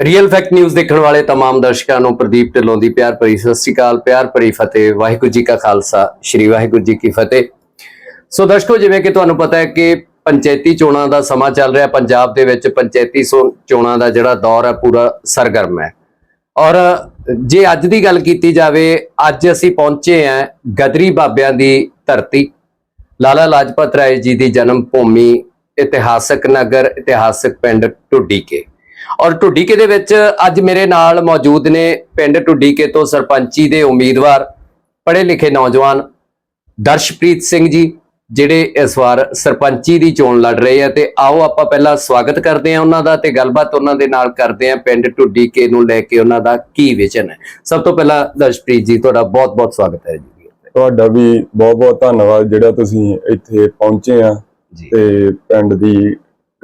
Real fact news ਦੇਖਣ ਵਾਲੇ तमाम ਦਰਸ਼ਕਾਂ ਨੂੰ ਪ੍ਰਦੀਪ ਢਿੱਲੋਂ ਦੀ ਪਿਆਰ ਭਰੀ ਸਤਿ ਸ੍ਰੀ ਅਕਾਲ ਪਿਆਰ ਭਰੀ ਫਤਿਹ ਵਾਹਿਗੁਰੂ ਜੀ ਕਾ ਖਾਲਸਾ ਸ੍ਰੀ ਵਾਹਿਗੁਰੂ ਜੀ ਕੀ ਫਤਿਹ ਸੋ ਦਰਸ਼ਕੋ ਜਿਵੇਂ ਕਿ ਤੁਹਾਨੂੰ ਪਤਾ ਹੈ ਕਿ ਪੰਚਾਇਤੀ ਚੋਣਾਂ ਦਾ ਸਮਾਂ ਚੱਲ ਰਿਹਾ ਪੰਜਾਬ ਦੇ ਵਿੱਚ ਪੰਚਾਇਤੀ ਸੋ- ਚੋਣਾਂ ਦਾ ਜਿਹੜਾ ਦੌਰ ਹੈ ਪੂਰਾ ਸਰਗਰਮ ਹੈ ਔਰ ਜੇ ਅੱਜ ਦੀ ਗੱਲ ਕੀਤੀ ਜਾਵੇ ਅੱਜ ਅਸੀਂ ਪਹੁੰਚੇ ਹਾਂ ਗਦਰੀ ਬਾਬਿਆਂ ਦੀ ਧਰਤੀ ਲਾਲਾ ਲਾਜਪਤ ਰਾਏ ਜੀ ਦੀ ਜਨਮ ਭੂਮੀ ਇਤਿਹਾਸਕ ਨਗਰ ਇਤਿਹਾਸਕ ਪਿੰਡ ਢੁੱਡੀਕੇ ਔਰ ਢੁੱਡੀਕੇ ਦੇ ਵਿੱਚ ਅੱਜ ਮੇਰੇ ਨਾਲ ਮੌਜੂਦ ਨੇ ਪਿੰਡ ਢੁੱਡੀਕੇ ਤੋਂ ਸਰਪੰਚੀ ਦੇ ਉਮੀਦਵਾਰ ਪੜ੍ਹੇ ਲਿਖੇ ਨੌਜਵਾਨ ਦਰਸ਼ਪ੍ਰੀਤ ਸਿੰਘ ਜੀ ਜਿਹੜੇ ਇਸ ਵਾਰ ਸਰਪੰਚੀ ਦੀ ਚੋਣ ਲੜ ਰਹੇ ਆ ਤੇ ਆਓ ਆਪਾਂ ਪਹਿਲਾਂ ਸਵਾਗਤ ਕਰਦੇ ਹਾਂ ਉਹਨਾਂ ਦਾ ਤੇ ਗੱਲਬਾਤ ਉਹਨਾਂ ਦੇ ਨਾਲ ਕਰਦੇ ਹਾਂ ਪਿੰਡ ਢੁੱਡੀਕੇ ਨੂੰ ਲੈ ਕੇ ਉਹਨਾਂ ਦਾ ਕੀ ਵਿਜ਼ਨ ਹੈ। ਸਭ ਤੋਂ ਪਹਿਲਾਂ ਦਰਸ਼ਪ੍ਰੀਤ ਜੀ ਤੁਹਾਡਾ ਬਹੁਤ-ਬਹੁਤ ਸਵਾਗਤ ਹੈ ਜੀ। ਤੁਹਾਡਾ ਵੀ ਬਹੁਤ ਬਹੁਤ ਧੰਨਵਾਦ ਜਿਹੜਾ ਤੁਸੀਂ ਇੱਥੇ ਪਹੁੰਚੇ ਆ ਤੇ ਪਿੰਡ ਦੀ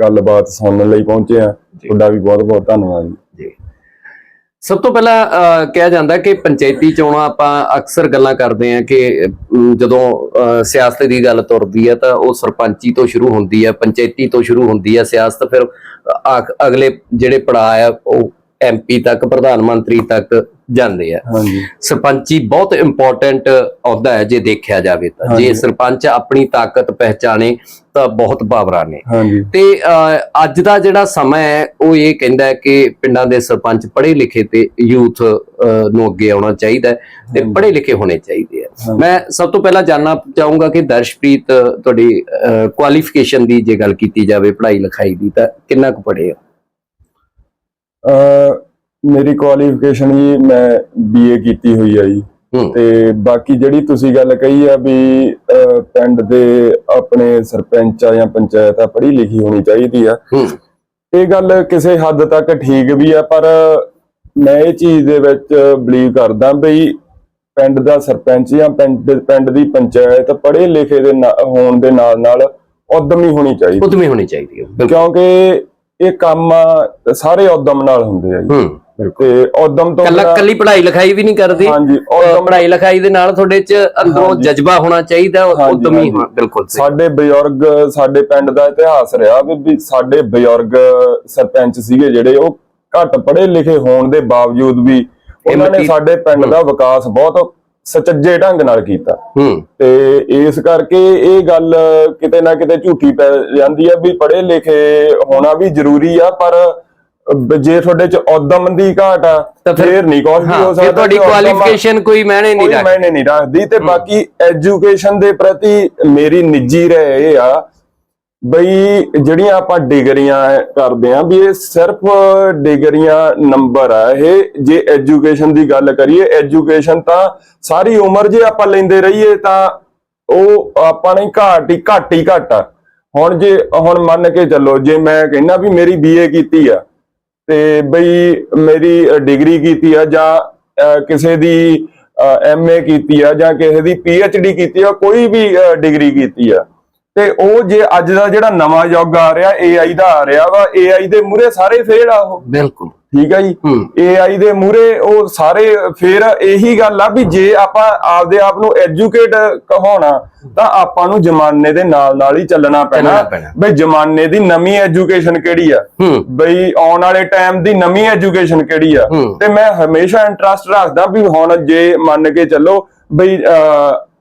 ਗੱਲਬਾਤ ਸੁਣਨ ਲਈ ਪਹੁੰਚੇ ਆ। ਤੁਹਾਡਾ ਵੀ ਬਹੁਤ ਬਹੁਤ ਧੰਨਵਾਦ ਜੀ। ਸਭ ਤੋਂ ਪਹਿਲਾਂ ਕਿਹਾ ਜਾਂਦਾ ਕਿ ਪੰਚਾਇਤੀ ਚੋਣਾਂ ਆਪਾਂ ਅਕਸਰ ਗੱਲਾਂ ਕਰਦੇ ਹਾਂ ਕਿ ਜਦੋਂ ਅਹ, ਸਿਆਸਤ ਦੀ ਗੱਲ ਤੁਰਦੀ ਹੈ ਤਾਂ ਉਹ ਸਰਪੰਚੀ ਤੋਂ ਸ਼ੁਰੂ ਹੁੰਦੀ ਹੈ ਪੰਚਾਇਤੀ ਤੋਂ ਸ਼ੁਰੂ ਹੁੰਦੀ ਹੈ ਸਿਆਸਤ ਫਿਰ ਅਗਲੇ ਜਿਹੜੇ ਪੜਾਅ ਆ ਉਹ ਐਮਪੀ ਤੱਕ ਪ੍ਰਧਾਨ ਮੰਤਰੀ ਤੱਕ ਜਾਂਦੇ ਆ। ਸਰਪੰਚੀ ਬਹੁਤ ਇੰਪੋਰਟੈਂਟ ਅਹੁਦਾ ਹੈ ਜੇ ਦੇਖਿਆ ਜਾਵੇ ਤਾਂ। ਜੇ। ਸਰਪੰਚ ਆਪਣੀ ਤਾਕਤ ਪਹਿਚਾਣੇ ਤਾਂ ਬਹੁਤ ਪਾਵਰਾਂ ਨੇ। ਤੇ ਅੱਜ ਦਾ ਜਿਹੜਾ ਸਮਾਂ ਹੈ ਉਹ ਇਹ ਕਹਿੰਦਾ ਹੈ ਕਿ ਪਿੰਡਾਂ ਦੇ ਸਰਪੰਚ ਪੜ੍ਹੇ ਲਿਖੇ ਤੇ ਯੂਥ ਨੂੰ ਅੱਗੇ ਆਉਣਾ ਚਾਹੀਦਾ ਤੇ। ਪੜ੍ਹੇ ਲਿਖੇ ਹੋਣੇ ਚਾਹੀਦੇ ਆ। ਮੈਂ ਸਭ ਤੋਂ ਪਹਿਲਾਂ ਜਾਨਣਾ ਚਾਹੂੰਗਾ ਕਿ ਦਰਸ਼ਪ੍ਰੀਤ ਤੁਹਾਡੀ ਕੁਆਲੀਫਿਕੇਸ਼ਨ ਦੀ ਜੇ ਗੱਲ ਕੀਤੀ ਜਾਵੇ ਪੜ੍ਹਾਈ ਲਿਖਾਈ ਦੀ ਤਾਂ ਕਿੰਨਾ ਕੁ ਪੜ੍ਹੇ ਹੋ? ਮੇਰੀ ਕੁਆਲੀਫਿਕੇਸ਼ਨ ਜੀ ਮੈਂ ਬੀਏ ਕੀਤੀ ਹੋਈ ਆ ਜੀ। ਤੇ ਬਾਕੀ ਜਿਹੜੀ ਤੁਸੀਂ ਗੱਲ ਕਹੀ ਆ ਵੀ ਪਿੰਡ ਦੇ ਆਪਣੇ ਸਰਪੰਚ ਆ ਜਾਂ ਪੰਚਾਇਤ ਆ ਪੜ੍ਹੀ ਲਿਖੀ ਹੋਣੀ ਚਾਹੀਦੀ ਆ। ਇਹ ਗੱਲ ਕਿਸੇ ਹੱਦ ਤੱਕ ਠੀਕ ਵੀ ਆ ਪਰ ਮੈਂ ਇਹ ਚੀਜ਼ ਦੇ ਵਿੱਚ ਬਲੀਵ ਕਰਦਾ ਬਈ ਪਿੰਡ ਦਾ ਸਰਪੰਚ ਜਾਂ ਪਿੰਡ ਪਿੰਡ ਦੀ ਪੰਚਾਇਤ ਪੜ੍ਹੇ ਲਿਖੇ ਦੇ ਹੋਣ ਦੇ ਨਾਲ ਨਾਲ ਉਦਮੀ ਹੋਣੀ ਚਾਹੀਦੀ। ਉਦਮੀ ਹੋਣੀ ਚਾਹੀਦੀ ਹੈ ਕਿਉਂਕਿ ਇਹ ਕੰਮ ਸਾਰੇ ਉਦਮ ਨਾਲ ਹੁੰਦੇ ਆ ਜੀ। ਤੇ ਉਦਮ ਤੋਂ ਕੱਲਾ ਕੱਲੀ ਪੜ੍ਹਾਈ ਲਿਖਾਈ ਵੀ ਨਹੀਂ ਕਰਦੀ। ਹਾਂਜੀ ਪੜ੍ਹਾਈ ਲਿਖਾਈ ਦੇ ਨਾਲ ਤੁਹਾਡੇ ਚ ਅੰਦਰੋਂ। ਜਜ਼ਬਾ ਹੋਣਾ ਚਾਹੀਦਾ ਉਦਮੀ ਬਿਲਕੁਲ ਸਾਡੇ ਬਜ਼ੁਰਗ ਸਾਡੇ ਪਿੰਡ ਦਾ ਇਤਿਹਾਸ ਰਿਹਾ ਵੀ ਸਾਡੇ ਬਜ਼ੁਰਗ ਸਰਪੰਚ ਸੀਗੇ ਜਿਹੜੇ ਉਹ ਘੱਟ ਪੜ੍ਹੇ ਲਿਖੇ ਹੋਣ ਦੇ ਬਾਵਜੂਦ ਵੀ ਉਹਨਾਂ ਨੇ ਸਾਡੇ ਪਿੰਡ ਦਾ ਵਿਕਾਸ ਬਹੁਤ ਸੁਚੱਜੇ ਢੰਗ ਨਾਲ ਕੀਤਾ। ਹੂੰ। ਤੇ ਇਸ ਕਰਕੇ ਇਹ ਗੱਲ ਕਿਤੇ ਨਾ ਕਿਤੇ ਝੂਠੀ ਪੈ ਜਾਂਦੀ ਆ ਵੀ ਪੜ੍ਹੇ ਲਿਖੇ ਹੋਣਾ ਵੀ ਜ਼ਰੂਰੀ ਆ ਪਰ ਜੇ ਤੁਹਾਡੇ ਚ ਉਦਮ ਦੀ ਘਾਟ ਆ ਤਾਂ ਫਿਰ- ਨਹੀਂ ਕੁਝ ਵੀ ਹੋ ਸਕਦਾ ਤੁਹਾਡੀ ਕੁਆਲੀਫਿਕੇਸ਼ਨ ਕੋਈ ਮਾਇਨੇ ਨਹੀਂ ਰੱਖਦੀ। ਮਾਇਨੇ ਨਹੀਂ ਰੱਖਦੀ ਤੇ ਬਾਕੀ ਐਜੂਕੇਸ਼ਨ ਦੇ ਪ੍ਰਤੀ ਮੇਰੀ ਨਿੱਜੀ ਰਾਏ ਇਹ ਆ ਬਈ ਜਿਹੜੀਆਂ ਆਪਾਂ ਡਿਗਰੀਆਂ ਕਰਦੇ ਆ ਵੀ ਇਹ ਸਿਰਫ ਡਿਗਰੀਆਂ ਨੰਬਰ ਆ ਇਹ। ਜੇ ਐਜੂਕੇਸ਼ਨ ਦੀ ਗੱਲ ਕਰੀਏ ਐਜੂਕੇਸ਼ਨ ਤਾਂ ਸਾਰੀ ਉਮਰ ਜੇ ਆਪਾਂ ਲੈਂਦੇ ਰਹੀਏ ਤਾਂ ਉਹ ਆਪਾਂ ਨਹੀਂ ਘਾਟ ਹੀ ਘੱਟ ਹੀ ਘੱਟ ਆ। ਹੁਣ ਜੇ ਹੁਣ ਮੰਨ ਕੇ ਚੱਲੋ ਜੇ ਮੈਂ ਕਹਿੰਦਾ ਵੀ ਮੇਰੀ ਬੀਏ ਕੀਤੀ ਆ ਤੇ ਬਈ ਮੇਰੀ ਡਿਗਰੀ ਕੀਤੀ ਆ ਜਾਂ ਕਿਸੇ ਦੀ ਐਮਏ ਕੀਤੀ ਆ ਜਾਂ ਕਿਸੇ ਦੀ ਪੀਐਚਡੀ ਕੀਤੀ ਆ, ਕੋਈ ਵੀ ਡਿਗਰੀ ਕੀਤੀ ਆ। ਤੇ ਉਹ ਜੇ ਅੱਜ ਦਾ ਜਿਹੜਾ ਨਵਾਂ ਯੁੱਗ ਆ ਰਿਹਾ ਏਆਈ ਦਾ ਆ ਰਿਹਾ ਵਾ ਏਆਈ ਦੇ ਮੂਹਰੇ ਸਾਰੇ ਫੇਲ ਆ ਉਹ। ਬਿਲਕੁਲ। ਠੀਕ ਆ ਜੀ? ਹੂੰ। ਏਆਈ ਦੇ ਮੂਹਰੇ ਉਹ ਸਾਰੇ ਫੇਰ ਇਹੀ ਗੱਲ ਆ ਵੀ ਜੇ ਆਪਾਂ ਆਪਦੇ ਆਪ ਨੂੰ ਐਜੂਕੇਟ ਕਹਾਉਣਾ ਤਾਂ ਆਪਾਂ ਨੂੰ ਜ਼ਮਾਨੇ ਦੇ ਨਾਲ ਨਾਲ ਹੀ ਚੱਲਣਾ ਪੈਣਾ। ਬਈ ਜ਼ਮਾਨੇ ਦੀ ਨਵੀਂ ਐਜੂਕੇਸ਼ਨ ਕਿਹੜੀ ਆ? ਹੂੰ। ਬਈ ਆਉਣ ਵਾਲੇ ਟਾਈਮ ਦੀ ਨਵੀਂ ਐਜੂਕੇਸ਼ਨ ਕਿਹੜੀ ਆ? ਹੂੰ। ਤੇ ਮੈਂ ਹਮੇਸ਼ਾ ਇੰਟਰਸਟ ਰੱਖਦਾ ਵੀ ਹੁਣ ਜੇ ਮੰਨ ਕੇ ਚੱਲੋ ਬਈ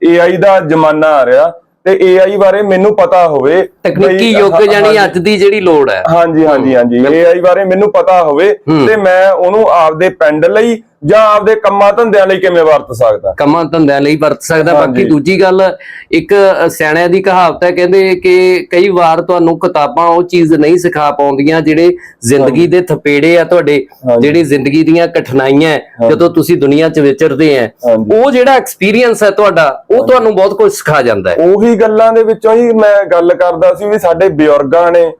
ਏਆਈ ਦਾ ਜ਼ਮਾਨਾ ਆ ਰਿਹਾ ਤੇ ਏਆਈ ਬਾਰੇ ਮੈਨੂੰ ਪਤਾ ਹੋਵੇ ਤਕਨੀਕੀ ਯੁੱਗ ਜਾਨੀ। ਅੱਜ ਦੀ ਜਿਹੜੀ ਲੋੜ ਹੈ ਹਾਂਜੀ ਹਾਂਜੀ ਹਾਂਜੀ ਏਆਈ ਬਾਰੇ ਮੈਨੂੰ ਪਤਾ ਹੋਵੇ। ਤੇ ਮੈਂ ਉਹਨੂੰ ਆਪਦੇ ਪਿੰਡ ਲਈ ਜਾਂ ਆਪਦੇ ਕੰਮਾਂ ਧੰਦਿਆਂ ਲਈ ਕਿਵੇਂ ਵਰਤ ਸਕਦਾ? ਕੰਮਾਂ ਧੰਦਿਆਂ ਲਈ ਵਰਤ ਸਕਦਾ। ਬਾਕੀ। ਦੂਜੀ ਗੱਲ ਇੱਕ ਸਿਆਣਿਆਂ ਦੀ ਕਹਾਵਤ ਹੈ ਕਹਿੰਦੇ ਕਿ ਕਈ ਵਾਰ ਤੁਹਾਨੂੰ ਕਿਤਾਬਾਂ ਉਹ ਚੀਜ਼ ਨਹੀਂ ਸਿਖਾ ਪਾਉਂਦੀਆਂ ਜਿਹੜੇ ਜ਼ਿੰਦਗੀ ਦੇ ਥਪੇੜੇ ਆ ਤੁਹਾਡੇ। ਜਿਹੜੀ ਜ਼ਿੰਦਗੀ ਦੀਆਂ ਕਠਿਨਾਈਆਂ ਜਦੋਂ ਤੁਸੀਂ ਦੁਨੀਆ 'ਚ ਵਿਚਰਦੇ ਆ। ਉਹ ਜਿਹੜਾ ਐਕਸਪੀਰੀਅੰਸ ਹੈ ਤੁਹਾਡਾ ਉਹ ਤੁਹਾਨੂੰ ਬਹੁਤ ਕੁਝ ਸਿਖਾ ਜਾਂਦਾ ਹੈ। ਉਹੀ ਗੱਲਾਂ ਦੇ ਵਿੱਚੋਂ ਹੀ ਮੈਂ ਗੱਲ ਕਰਦਾ ਸੀ ਵੀ ਸਾਡੇ ਬਜ਼ੁਰਗਾਂ ਨੇ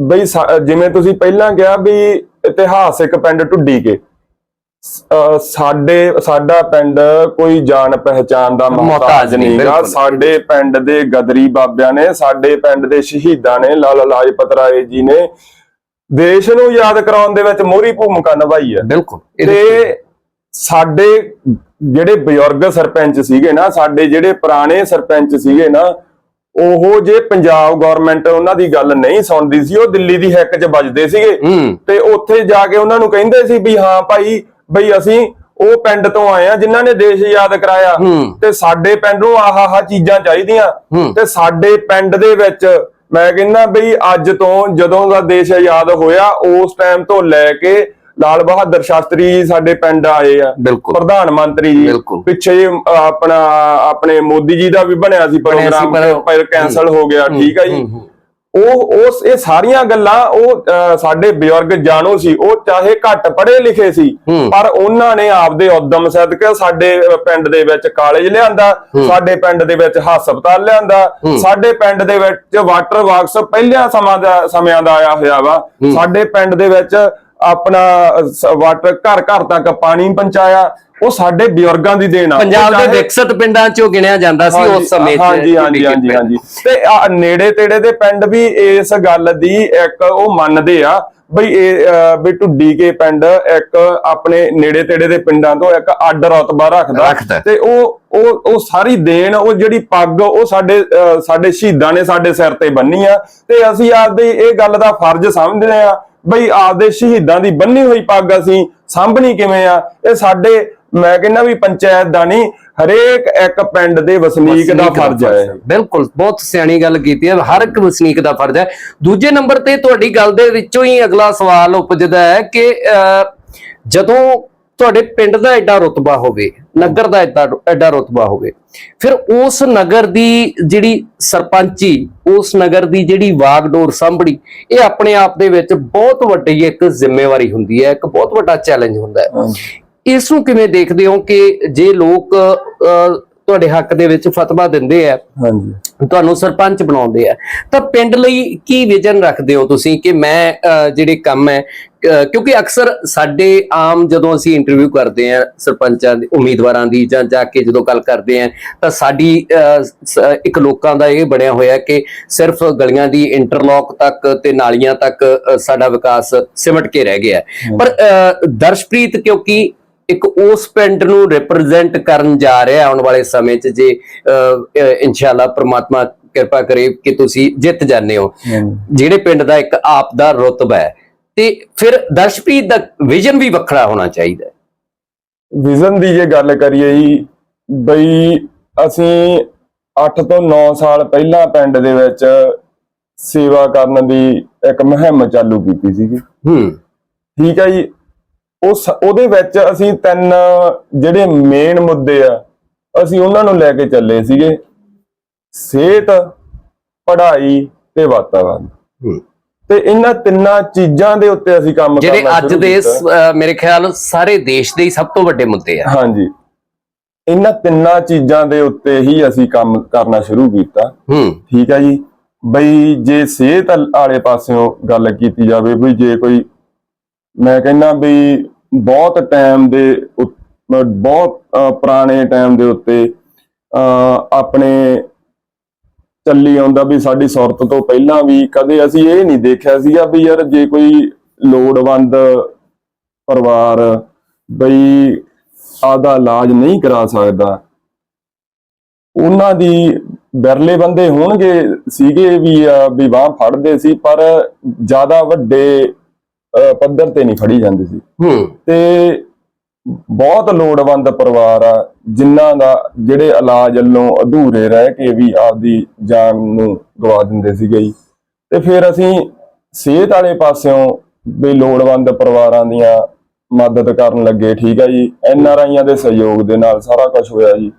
ਬਈ ਜਿਵੇਂ ਤੁਸੀਂ ਪਹਿਲਾਂ ਕਿਹਾ ਵੀ ਇਤਿਹਾਸਿਕ ਪਿੰਡ ਢੁੱਡੀ ਕੇ। ਸਾਡੇ ਸਾਡਾ ਪਿੰਡ ਕੋਈ ਜਾਣ ਪਹਿਚਾਨ ਦਾ ਮੁਹਤਾਜ ਮੁਹਤਾਜ ਨਹੀਂ, ਨਹੀਂਗਾ। ਸਾਡੇ ਪਿੰਡ ਦੇ ਗਦਰੀ ਬਾਬਿਆਂ ਨੇ ਸਾਡੇ ਪਿੰਡ ਦੇ ਸ਼ਹੀਦਾਂ ਨੇ ਲਾਲਾ ਲਾਜਪਤ ਰਾਏ ਜੀ ਨੇ ਦੇਸ਼ ਨੂੰ ਯਾਦ ਕਰਾਉਣ ਦੇ ਵਿੱਚ ਮੋਹਰੀ ਭੂਮਿਕਾ ਨਿਭਾਈ ਹੈ। ਬਿਲਕੁਲ ਤੇ ਸਾਡੇ ਜਿਹੜੇ ਬਜ਼ੁਰਗ ਸਰਪੰਚ ਸੀਗੇ ਨਾ ਸਾਡੇ ਜਿਹੜੇ ਪੁਰਾਣੇ ਸਰਪੰਚ ਸੀਗੇ ਨਾ ਉਹ ਜੇ ਪੰਜਾਬ ਗਵਰਨਮੈਂਟ ਉਹਨਾਂ ਦੀ ਗੱਲ ਨਹੀਂ ਸੁਣਦੀ ਸੀ ਉਹ ਦਿੱਲੀ ਦੀ ਹੈਕ 'ਚ ਵੱਜਦੇ ਸੀਗੇ। ਤੇ ਉੱਥੇ ਜਾ ਕੇ ਉਹਨਾਂ ਨੂੰ ਕਹਿੰਦੇ ਸੀ ਵੀ ਹਾਂ ਭਾਈ ਬਈ ਅਸੀਂ ਉਹ ਪਿੰਡ ਤੋਂ ਆਏ ਆ ਜਿਨ੍ਹਾਂ ਨੇ ਦੇਸ਼ ਆਜ਼ਾਦ ਕਰਾਇਆ। ਤੇ ਸਾਡੇ ਪਿੰਡ ਨੂੰ ਆਹ ਆਹ ਚੀਜ਼ਾਂ ਚਾਹੀਦੀਆਂ। ਤੇ ਸਾਡੇ ਪਿੰਡ ਦੇ ਵਿੱਚ ਮੈਂ ਕਹਿੰਦਾ ਬਈ ਅੱਜ ਤੋਂ ਜਦੋਂ ਦਾ ਦੇਸ਼ ਆਜ਼ਾਦ ਹੋਇਆ ਉਸ ਟਾਈਮ ਤੋਂ ਲੈ ਕੇ ਲਾਲ ਬਹਾਦਰ ਸ਼ਾਸਤਰੀ ਜੀ ਸਾਡੇ ਪਿੰਡ ਆਏ ਆ। ਪ੍ਰਧਾਨ ਮੰਤਰੀ ਜੀ। ਪਿੱਛੇ ਆਪਣਾ ਆਪਣੇ ਮੋਦੀ ਜੀ ਦਾ ਵੀ ਬਣਿਆ ਸੀ ਪ੍ਰੋਗਰਾਮ ਪਰ- ਕੈਨਸਲ ਹੋ। ਗਿਆ ਠੀਕ ਹੈ ਜੀ। ਉਹ ਉਸ ਇਹ ਸਾਰੀਆਂ ਗੱਲਾਂ ਉਹ ਸਾਡੇ ਬਜ਼ੁਰਗ ਜਾਣੋ ਸੀ ਉਹ ਚਾਹੇ ਘੱਟ ਪੜ੍ਹੇ ਲਿਖੇ ਸੀ। ਪਰ ਉਹਨਾਂ ਨੇ ਆਪਦੇ ਉਦਮ ਸਦਕੇ ਸਾਡੇ ਪਿੰਡ ਦੇ ਵਿੱਚ ਕਾਲਜ ਲਿਆਂਦਾ ਸਾਡੇ ਪਿੰਡ ਦੇ ਵਿੱਚ ਹਸਪਤਾਲ ਲਿਆਂਦਾ ਸਾਡੇ ਪਿੰਡ ਦੇ ਵਿੱਚ ਵਾਟਰ ਵਾਕਸ ਪਹਿਲਿਆਂ ਸਮਾਂ ਦਾ ਸਮਿਆਂ ਦਾ ਆਇਆ ਹੋਇਆ ਵਾ ਸਾਡੇ ਪਿੰਡ ਦੇ ਵਿੱਚ ਆਪਣਾ ਵਾਟਰ ਘਰ ਘਰ ਤੱਕ ਪਾਣੀ ਪਹੁੰਚਾਇਆ ਉਹ ਸਾਡੇ ਬਜ਼ੁਰਗਾਂ ਦੀ ਦੇਣ ਆ। ਪੰਜਾਬ ਦੇ ਵਿਕਸਿਤ ਪਿੰਡਾਂ ਚੋਂ ਗਿਣਿਆ ਜਾਂਦਾ ਸੀ ਉਸ ਸਮੇਂ 'ਚ ਹਾਂਜੀ ਹਾਂਜੀ ਹਾਂਜੀ ਹਾਂਜੀ। ਤੇ ਆ ਨੇੜੇ ਤੇੜੇ ਦੇ ਪਿੰਡ ਵੀ ਇਸ ਗੱਲ ਦੀ ਇੱਕ ਉਹ ਮੰਨਦੇ ਆ ਬਈ ਇਹ ਵੀ ਢੁੱਡੀ ਕੇ ਪਿੰਡ ਇੱਕ ਆਪਣੇ ਨੇੜੇ ਤੇੜੇ ਦੇ ਪਿੰਡਾਂ ਤੋਂ ਇੱਕ ਅੱਡ ਰਤਬਾ ਰੱਖਦਾ। ਤੇ ਉਹ ਉਹ ਉਹ ਸਾਰੀ ਦੇਣ ਉਹ ਜਿਹੜੀ ਪੱਗ ਉਹ ਸਾਡੇ ਸਾਡੇ ਸ਼ਹੀਦਾਂ ਨੇ ਸਾਡੇ ਸਿਰ ਤੇ ਬੰਨੀ ਆ। ਤੇ ਅਸੀਂ ਆਪਦੇ ਇਹ ਗੱਲ ਦਾ ਫਰਜ਼ ਸਮਝਦੇ ਆ ਬਈ ਆਪਦੇ ਸ਼ਹੀਦਾਂ ਦੀ ਬੰਨੀ ਹੋਈ ਪੱਗ ਅਸੀਂ ਸਾਂਭਣੀ ਕਿਵੇਂ ਆ? ਇਹ ਸਾਡੇ ਮੈਂ ਕਹਿੰਦਾ ਵੀ ਪੰਚਾਇਤ ਦਾ ਨਹੀਂ ਹਰੇਕ ਇੱਕ ਪਿੰਡ ਦੇ ਵਸਨੀਕ ਦਾ ਫਰਜ਼ ਹੈ। ਬਿਲਕੁਲ ਬਹੁਤ ਸਿਆਣੀ ਗੱਲ ਕੀਤੀ ਹੈ। ਹਰ ਇੱਕ ਵਸਨੀਕ ਦਾ ਫਰਜ਼ ਹੈ। ਦੂਜੇ ਨੰਬਰ ਤੇ ਤੁਹਾਡੀ ਗੱਲ ਦੇ ਵਿੱਚੋਂ ਹੀ ਅਗਲਾ ਸਵਾਲ ਉਪਜਦਾ ਹੈ ਕਿ ਜਦੋਂ ਤੁਹਾਡੇ ਪਿੰਡ ਦਾ ਐਡਾ ਰੁਤਬਾ ਹੋਵੇ ਨਗਰ ਦਾ ਐਡਾ ਐਡਾ ਰੁਤਬਾ ਹੋਵੇ ਫਿਰ ਉਸ ਨਗਰ ਦੀ ਜਿਹੜੀ ਸਰਪੰਚੀ ਉਸ ਨਗਰ ਦੀ ਜਿਹੜੀ ਵਾਗਡੋਰ ਸਾਂਭਣੀ ਇਹ ਆਪਣੇ ਆਪ ਦੇ ਵਿੱਚ ਬਹੁਤ ਵੱਡੀ ਇੱਕ ਜ਼ਿੰਮੇਵਾਰੀ ਹੁੰਦੀ ਹੈ ਇੱਕ ਬਹੁਤ ਵੱਡਾ ਚੈਲੰਜ ਹੁੰਦਾ ਹੈ। ਇਸ ਨੂੰ ਕਿਵੇਂ ਦੇਖਦੇ ਹੋ ਕਿ ਜੇ ਲੋਕ ਤੁਹਾਡੇ ਹੱਕ ਦੇ ਵਿੱਚ ਫਤਵਾ ਦਿੰਦੇ ਆ ਹਾਂਜੀ। ਤੁਹਾਨੂੰ ਸਰਪੰਚ ਬਣਾਉਂਦੇ ਆ ਤਾਂ ਪਿੰਡ ਲਈ ਕੀ ਵਿਜ਼ਨ ਰੱਖਦੇ ਹੋ ਤੁਸੀਂ ਕਿ ਮੈਂ ਜਿਹੜੇ ਕੰਮ ਹੈ ਕਿਉਂਕਿ ਅਕਸਰ ਸਾਡੇ ਆਮ ਜਦੋਂ ਅਸੀਂ ਇੰਟਰਵਿਊ ਕਰਦੇ ਆ ਸਰਪੰਚਾਂ ਦੇ ਉਮੀਦਵਾਰਾਂ ਦੀ ਜਾਂ ਜਾ ਕੇ ਜਦੋਂ ਗੱਲ ਕਰਦੇ ਆ ਤਾਂ ਸਾਡੀ ਇੱਕ ਲੋਕਾਂ ਦਾ ਇਹ ਬਣਿਆ ਹੋਇਆ ਕਿ ਸਿਰਫ ਗਲੀਆਂ ਦੀ ਇੰਟਰਲੌਕ ਤੱਕ ਤੇ ਨਾਲੀਆਂ ਤੱਕ ਸਾਡਾ ਵਿਕਾਸ ਸਿਮਟ ਕੇ ਰਹਿ ਗਿਆ। ਪਰ ਦਰਸ਼ਪ੍ਰੀਤ ਕਿਉਂਕਿ ਇੱਕ ਉਸ ਪਿੰਡ ਨੂੰ ਰਿਪਰੈਜ਼ੈਂਟ ਕਰਨ ਜਾ ਰਿਹਾ ਆਉਣ ਵਾਲੇ ਸਮੇਂ 'ਚ ਜੇ ਇਨਸ਼ਾਅੱਲਾ ਪ੍ਰਮਾਤਮਾ ਕਿਰਪਾ ਕਰੇ ਕਿ ਤੁਸੀਂ ਜਿੱਤ ਜਾਂਦੇ ਹੋ। ਜਿਹੜੇ ਪਿੰਡ ਦਾ ਇੱਕ ਆਪ ਦਾ ਰੁਤਬਾ ਹੈ ਤੇ ਫਿਰ ਦਰਸ਼ਪ੍ਰੀਤ ਦਾ ਵਿਜ਼ਨ ਵੀ ਵੱਖਰਾ ਹੋਣਾ ਚਾਹੀਦਾ ਹੈ। ਵਿਜ਼ਨ ਦੀ ਜੇ ਗੱਲ ਕਰੀਏ ਜੀ ਬਈ ਅਸੀਂ 8 ਤੋਂ 9 ਸਾਲ ਪਹਿਲਾਂ ਪਿੰਡ ਦੇ ਵਿੱਚ ਸੇਵਾ ਕਰਨ ਦੀ ਇੱਕ ਮੁਹਿੰਮ ਚਾਲੂ ਕੀਤੀ ਸੀਗੀ। ਹੂੰ। ਠੀਕ ਹੈ ਜੀ ਉਸ ਉਹਦੇ ਵਿੱਚ ਅਸੀਂ ਤਿੰਨ ਜਿਹੜੇ ਮੇਨ ਮੁੱਦੇ ਆ ਅਸੀਂ ਉਹਨਾਂ ਨੂੰ ਲੈ ਕੇ ਚੱਲੇ ਸੀਗੇ। ਸਿਹਤ ਪੜ੍ਹਾਈ ਤੇ ਵਾਤਾਵਰਨ। ਹੂੰ। ਤੇ ਇਹਨਾਂ ਤਿੰਨਾਂ ਚੀਜ਼ਾਂ ਦੇ ਉੱਤੇ ਅਸੀਂ ਕੰਮ ਜਿਹੜੇ ਕਰਨਾ ਅੱਜ ਸ਼ੁਰੂ ਦੇ ਮੇਰੇ ਖਿਆਲ ਸਾਰੇ ਦੇਸ਼ ਦੇ ਹੀ ਸਭ ਤੋਂ ਵੱਡੇ ਮੁੱਦੇ ਆ। ਹਾਂਜੀ। ਇਹਨਾਂ ਤਿੰਨਾਂ ਚੀਜ਼ਾਂ ਦੇ ਉੱਤੇ ਹੀ ਅਸੀਂ ਕੰਮ ਕਰਨਾ ਸ਼ੁਰੂ ਕੀਤਾ। ਹੂੰ। ਠੀਕ ਹੈ ਜੀ। ਬਈ ਜੇ ਸਿਹਤ ਵਾਲੇ ਪਾਸਿਓਂ ਗੱਲ ਕੀਤੀ ਜਾਵੇ ਵੀ ਜੇ ਕੋਈ ਮੈਂ ਕਹਿੰਦਾ ਵੀ ਬਹੁਤ ਟਾਈਮ ਦੇ ਬਹੁਤ ਪੁਰਾਣੇ ਟਾਈਮ ਦੇ ਉੱਤੇ ਆਪਣੇ ਚੱਲੀ ਆਉਂਦਾ ਵੀ ਸਾਡੀ ਸੁਰਤ ਤੋਂ ਪਹਿਲਾਂ ਵੀ ਕਦੇ ਅਸੀਂ ਇਹ ਨਹੀਂ ਦੇਖਿਆ ਸੀਗਾ ਵੀ ਯਾਰ ਜੇ ਕੋਈ ਲੋੜਵੰਦ ਪਰਿਵਾਰ ਬਈ ਆਦਾ ਇਲਾਜ ਨਹੀਂ ਕਰਾ ਸਕਦਾ। ਉਹਨਾਂ ਦੀ ਬਿਰਲੇ ਬੰਦੇ ਹੋਣਗੇ ਸੀਗੇ ਵੀ ਅਹ, ਵੀ ਬਾਹ ਫੜਦੇ ਸੀ ਪਰ ਜ਼ਿਆਦਾ ਵੱਡੇ ਪੱਧਰ ਤੇ ਨਹੀਂ ਫੜੀ ਜਾਂਦੀ ਸੀ। ਤੇ ਬਹੁਤ ਲੋੜਵੰਦ ਪਰਿਵਾਰ ਆ, ਜਿਨ੍ਹਾਂ ਦਾ ਜਿਹੜੇ ਇਲਾਜ ਵੱਲੋਂ ਅਧੂਰੇ ਰਹਿ ਕੇ ਵੀ ਆਪਦੀ ਜਾਨ ਨੂੰ ਗਵਾ ਦਿੰਦੇ ਸੀਗੇ ਜੀ। ਤੇ ਫਿਰ ਅਸੀਂ ਸਿਹਤ ਵਾਲੇ ਪਾਸਿਓਂ ਵੀ ਲੋੜਵੰਦ ਪਰਿਵਾਰਾਂ ਦੀਆਂ ਮਦਦ ਕਰਨ ਲੱਗੇ, ਠੀਕ ਆ ਜੀ। ਐਨ ਆਰ ਆਈਆਂ ਦੇ ਸਹਿਯੋਗ ਦੇ ਨਾਲ ਸਾਰਾ ਕੁਝ ਹੋਇਆ ਜੀ।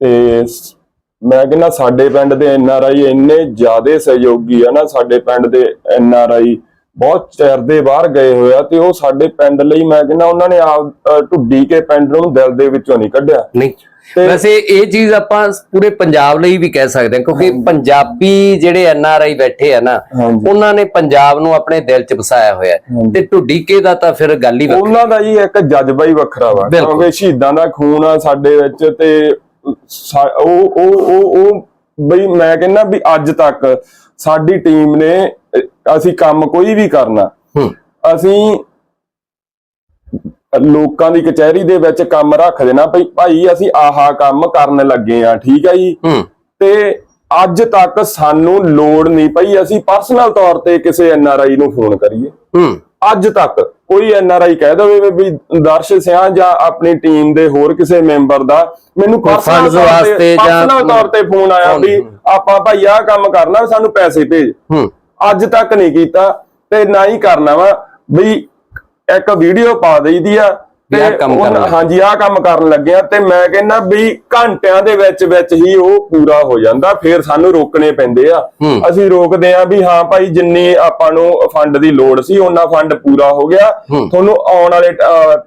ਤੇ ਮੈਂ ਕਹਿੰਦਾ ਸਾਡੇ ਪਿੰਡ ਦੇ ਐਨ ਆਰ ਆਈ ਇੰਨੇ ਜ਼ਿਆਦੇ ਸਹਿਯੋਗੀ ਆ ਨਾ, ਸਾਡੇ ਪਿੰਡ ਦੇ ਐਨ ਆਰ ਆਈ ਬਹੁਤ ਚਿਰ ਦੇ ਬਾਹਰ ਗਏ ਹੋਏ ਆ ਤੇ ਉਹ ਸਾਡੇ ਪਿੰਡ ਲਈ ਮੈਂ ਕਹਿੰਦਾ ਉਹਨਾਂ ਨੇ ਆਪ ਢੁੱਡੀ ਕੇ ਪਿੰਡ ਨੂੰ ਦਿਲ ਦੇ ਵਿੱਚੋਂ ਨਹੀਂ ਕੱਢਿਆ। ਨਹੀਂ। ਵੈਸੇ ਇਹ ਚੀਜ਼ ਆਪਾਂ ਪੂਰੇ ਪੰਜਾਬ ਲਈ ਵੀ ਕਹਿ ਸਕਦੇ ਹਾਂ ਕਿਉਂਕਿ ਪੰਜਾਬੀ ਜਿਹੜੇ ਐਨ ਆਰ ਆਈ ਬੈਠੇ ਆ ਨਾ ਉਹਨਾਂ ਨੇ ਪੰਜਾਬ ਨੂੰ ਆਪਣੇ ਦਿਲ 'ਚ ਵਸਾਇਆ ਹੋਇਆ। ਤੇ ਢੁੱਡੀਕੇ ਦਾ ਤਾਂ ਫਿਰ ਗੱਲ ਹੀ ਵੱਖਰੀ। ਉਹਨਾਂ ਦਾ ਜੀ ਇੱਕ ਜਜ਼ਬਾ ਹੀ ਵੱਖਰਾ ਵਾ। ਕਿਉਂਕਿ ਸ਼ਹੀਦਾਂ ਦਾ ਖੂਨ ਆ ਸਾਡੇ ਵਿੱਚ ਤੇ ਉਹ ਉਹ ਉਹ ਬਈ ਮੈਂ ਕਹਿੰਦਾ ਵੀ ਅੱਜ ਤੱਕ ਸਾਡੀ ਟੀਮ ਨੇ ਅਸੀਂ ਕੰਮ ਕੋਈ ਵੀ ਕਰਨਾ ਅਸੀਂ ਲੋਕਾਂ ਦੀ ਕਚਹਿਰੀ ਦੇ ਵਿੱਚ ਕੰਮ ਰੱਖ ਦੇਣਾ ਭਈ ਭਾਈ ਅਸੀਂ ਆਹਾ ਕੰਮ ਕਰਨ ਲੱਗੇ ਆ ਠੀਕ ਹੈ ਜੀ? ਤੇ ਅੱਜ ਤੱਕ ਸਾਨੂੰ ਲੋੜ ਨਹੀਂ ਪਈ ਅਸੀਂ ਪਰਸਨਲ ਤੌਰ ਤੇ ਕਿਸੇ ਐਨਆਰਆਈ ਨੂੰ ਫੋਨ ਕਰੀਏ। ਅੱਜ ਤੱਕ ਕੋਈ ਐਨਆਰਆਈ ਕਹਿ ਦੇਵੇ ਵੀ ਦਰਸ਼ ਸਿਆਂ ਜਾਂ ਆਪਣੀ ਟੀਮ ਦੇ ਹੋਰ ਕਿਸੇ ਮੈਂਬਰ ਦਾ ਮੈਨੂੰ ਪਰਸਨਲ ਵਾਸਤੇ ਜਾਂ- ਪਰਸਨਲ ਤੌਰ ਤੇ ਫੋਨ ਆਇਆ ਵੀ। ਆਪਾਂ ਭਾਈ ਆਹ ਕੰਮ ਕਰਨਾ ਸਾਨੂੰ ਪੈਸੇ ਭੇਜ। ਅੱਜ ਤੱਕ ਨਹੀਂ ਕੀਤਾ ਤੇ ਨਾ ਹੀ ਕਰਨਾ ਵਾ ਵੀ ਇੱਕ ਵੀਡੀਓ ਪਾ ਦੇਈਦੀ ਆ ਵੀ ਆਹ ਕੰਮ ਕਰਨ ਲੱਗੇ। ਹਾਂਜੀ ਆਹ ਕੰਮ ਕਰਨ ਲੱਗੇ ਆ ਤੇ ਮੈਂ ਕਹਿੰਦਾ ਵੀ ਘੰਟਿਆਂ ਦੇ ਵਿੱਚ ਵਿੱਚ ਹੀ ਉਹ ਪੂਰਾ ਹੋ ਜਾਂਦਾ ਫਿਰ ਸਾਨੂੰ ਰੋਕਣੇ ਪੈਂਦੇ ਆ। ਅਸੀਂ ਰੋਕਦੇ ਆ ਵੀ ਹਾਂ ਭਾਈ ਜਿੰਨੀ ਆਪਾਂ ਨੂੰ ਫੰਡ ਦੀ ਲੋੜ ਸੀ ਉਹਨਾਂ ਫੰਡ ਪੂਰਾ ਹੋ ਗਿਆ। ਤੁਹਾਨੂੰ ਆਉਣ ਵਾਲੇ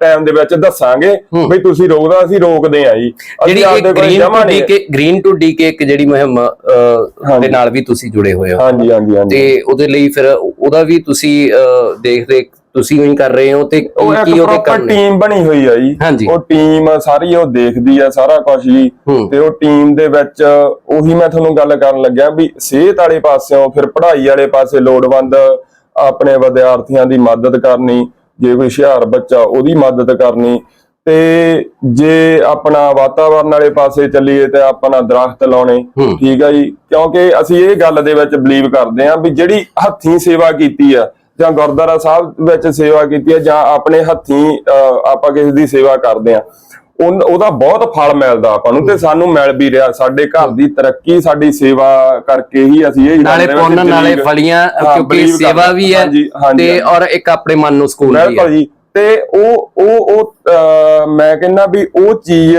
ਟਾਈਮ ਦੇ ਵਿੱਚ ਦੱਸਾਂਗੇ। ਵੀ ਤੁਸੀਂ ਰੋਕਦਾ ਅਸੀਂ ਰੋਕਦੇ ਆ ਜੀ ਜਿਹੜੀ ਆਪਦੇ ਇੱਕ ਕੋਲ ਗ੍ਰੀਨ ਜਮਾਂ ਟੂ ਨਹੀਂ- ਡੀਕੇ ਗ੍ਰੀਨ ਟੂ ਡੀਕੇ ਇੱਕ ਜਿਹੜੀ ਮੁਹਿੰਮ ਅਹ, ਹਾਂਜੀ। ਦੇ ਨਾਲ ਵੀ ਤੁਸੀਂ ਜੁੜੇ ਹੋਏ ਹੋ ਹਾਂਜੀ ਹਾਂਜੀ ਹਾਂਜੀ ਤੇ ਉਹਦੇ ਲਈ ਫਿਰ ਉਹਦਾ ਵੀ ਤੁਸੀਂ ਅਹ, ਦੇਖ ਰੇਖ ਤੁਸੀਂ ਹੀ ਕਰ ਰਹੇ ਹੋ ਤੇ ਉਹ ਕੀ ਕੀ ਉਹਦੇ ਕਰਨੇ ਟੀਮ ਬਣੀ ਹੋਈ ਆ ਜੀ। ਉਹ ਟੀਮ ਸਾਰੀ ਉਹ ਦੇਖਦੀ ਆ ਸਾਰਾ ਕੁਝ ਜੀ। ਤੇ ਉਹ ਟੀਮ ਦੇ ਵਿੱਚ ਉਹੀ ਮੈਂ ਤੁਹਾਨੂੰ ਗੱਲ ਕਰਨ ਲੱਗਿਆ ਵੀ ਸਿਹਤ ਵਾਲੇ ਪਾਸਿਓਂ ਫਿਰ ਪੜ੍ਹਾਈ ਵਾਲੇ ਪਾਸੇ ਲੋੜਵੰਦ ਆਪਣੇ ਵਿਦਿਆਰਥੀਆਂ ਦੀ ਮਦਦ ਕਰਨੀ ਜੇ ਕੋਈ ਹੁਸ਼ਿਆਰ ਬੱਚਾ ਉਹਦੀ ਮਦਦ ਕਰਨੀ ਤੇ ਜੇ ਆਪਣਾ ਵਾਤਾਵਰਣ ਵਾਲੇ ਪਾਸੇ ਚੱਲੀਏ ਤੇ ਆਪਣਾ ਦਰਖਤ ਲਾਉਣੇ। ਠੀਕ ਆ ਜੀ ਕਿਉਂਕਿ ਅਸੀਂ ਇਹ ਗੱਲ ਦੇ ਵਿੱਚ ਬਲੀਵ ਕਰਦੇ ਆ ਵੀ ਜਿਹੜੀ ਹੱਥੀਂ ਸੇਵਾ ਕੀਤੀ ਆ ਜਾਂ ਗੁਰਦੁਆਰਾ ਸਾਹਿਬ ਵਿੱਚ ਸੇਵਾ ਕੀਤੀ ਹੈ ਜਾਂ ਆਪਣੇ ਹੱਥੀਂ ਆਪਾਂ ਕਿਸੇ ਦੀ ਸੇਵਾ ਕਰਦੇ ਆ ਉਹਦਾ ਬਹੁਤ ਫਲ ਮਿਲਦਾ ਆਪਾਂ ਨੂੰ ਤੇ ਸਾਨੂੰ ਮਿਲ ਵੀ ਰਿਹਾ। ਸਾਡੇ ਘਰ ਦੀ ਤਰੱਕੀ ਸਾਡੀ ਸੇਵਾ ਕਰਕੇ ਹੀ ਅਸੀਂ ਇਹ ਨਾਲੇ ਪੁੰਨ ਨਾਲੇ ਫਲੀਆਂ ਕਿਉਂਕਿ ਸੇਵਾ। ਵੀ ਹੈ ਤੇ। ਔਰ ਇੱਕ ਆਪਣੇ ਮਨ ਨੂੰ ਸਕੂਨ ਵੀ ਹੈ। ਤੇ ਉਹ ਉਹ ਉਹ ਮੈਂ ਕਹਿੰਦਾ ਵੀ ਉਹ ਚੀਜ਼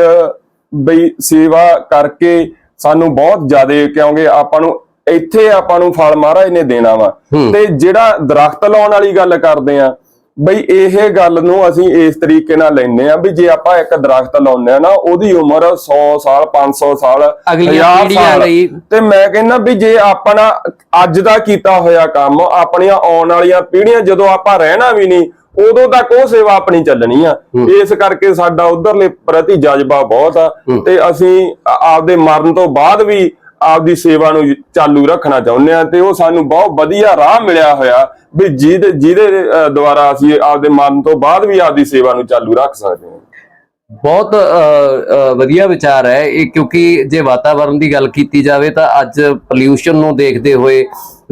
ਬਈ ਸੇਵਾ ਕਰਕੇ ਸਾਨੂੰ ਬਹੁਤ ਜ਼ਿਆਦਾ ਕਿਉਂਕਿ ਆਪਾਂ ਨੂੰ ਇੱਥੇ ਆਪਾਂ ਨੂੰ ਫਲ ਮਹਾਰਾਜ ਨੇ ਦੇਣਾ ਵਾ। ਤੇ ਜਿਹੜਾ ਦਰਖਤ ਲਾਉਣ ਵਾਲੀ ਗੱਲ ਕਰਦੇ ਆ ਬਈ ਇਹ ਗੱਲ ਨੂੰ ਅਸੀਂ ਇਸ ਤਰੀਕੇ ਨਾਲ ਲੈਨੇ ਆ ਵੀ ਜੇ ਆਪਾਂ ਇੱਕ ਦਰਖਤ ਲਾਉਂਦੇ ਆ ਨਾ ਉਹਦੀ ਉਮਰ 100 ਸਾਲ 500 ਸਾਲ ਅਗਲੀਆਂ ਹਜ਼ਾਰ ਪੀੜ੍ਹੀਆਂ ਸਾਲ। ਲਈ। ਤੇ ਮੈਂ ਕਹਿੰਦਾ ਵੀ ਜੇ ਆਪਣਾ ਅੱਜ ਦਾ ਕੀਤਾ ਹੋਇਆ ਕੰਮ ਆਪਣੀਆਂ ਆਉਣ ਵਾਲੀਆਂ ਪੀੜ੍ਹੀਆਂ ਜਦੋਂ ਆਪਾਂ ਰਹਿਣਾ ਵੀ ਨਹੀਂ ਉਦੋਂ ਤੱਕ ਉਹ ਸੇਵਾ ਆਪਣੀ ਚੱਲਣੀ ਆ ਇਸ ਕਰਕੇ ਸਾਡਾ ਉਧਰਲੇ ਪ੍ਰਤੀ ਜਜ਼ਬਾ ਬਹੁਤ ਆ ਤੇ ਅਸੀਂ ਆਪਦੇ ਮਰਨ ਤੋਂ ਬਾਅਦ ਵੀ ਆਪਦੀ ਸੇਵਾ ਨੂੰ ਚਾਲੂ ਰੱਖਣਾ ਚਾਹੁੰਦੇ ਆ ਤੇ ਉਹ ਸਾਨੂੰ ਬਹੁਤ ਵਧੀਆ ਰਾਹ ਮਿਲਿਆ ਹੋਇਆ ਵੀ ਜਿਹਦੇ ਜਿਹਦੇ ਦੁਆਰਾ ਅਸੀਂ ਆਪਦੇ ਮਰਨ ਤੋਂ ਬਾਅਦ ਵੀ ਆਪਦੀ ਸੇਵਾ ਨੂੰ ਚਾਲੂ ਰੱਖ ਸਕਦੇ ਹਾਂ। ਬਹੁਤ ਅ, ਵਧੀਆ ਵਿਚਾਰ ਹੈ ਇਹ ਕਿਉਂਕਿ ਜੇ ਵਾਤਾਵਰਣ ਦੀ ਗੱਲ ਕੀਤੀ ਜਾਵੇ ਤਾਂ ਅੱਜ ਪੋਲਿਊਸ਼ਨ ਨੂੰ ਦੇਖਦੇ ਹੋਏ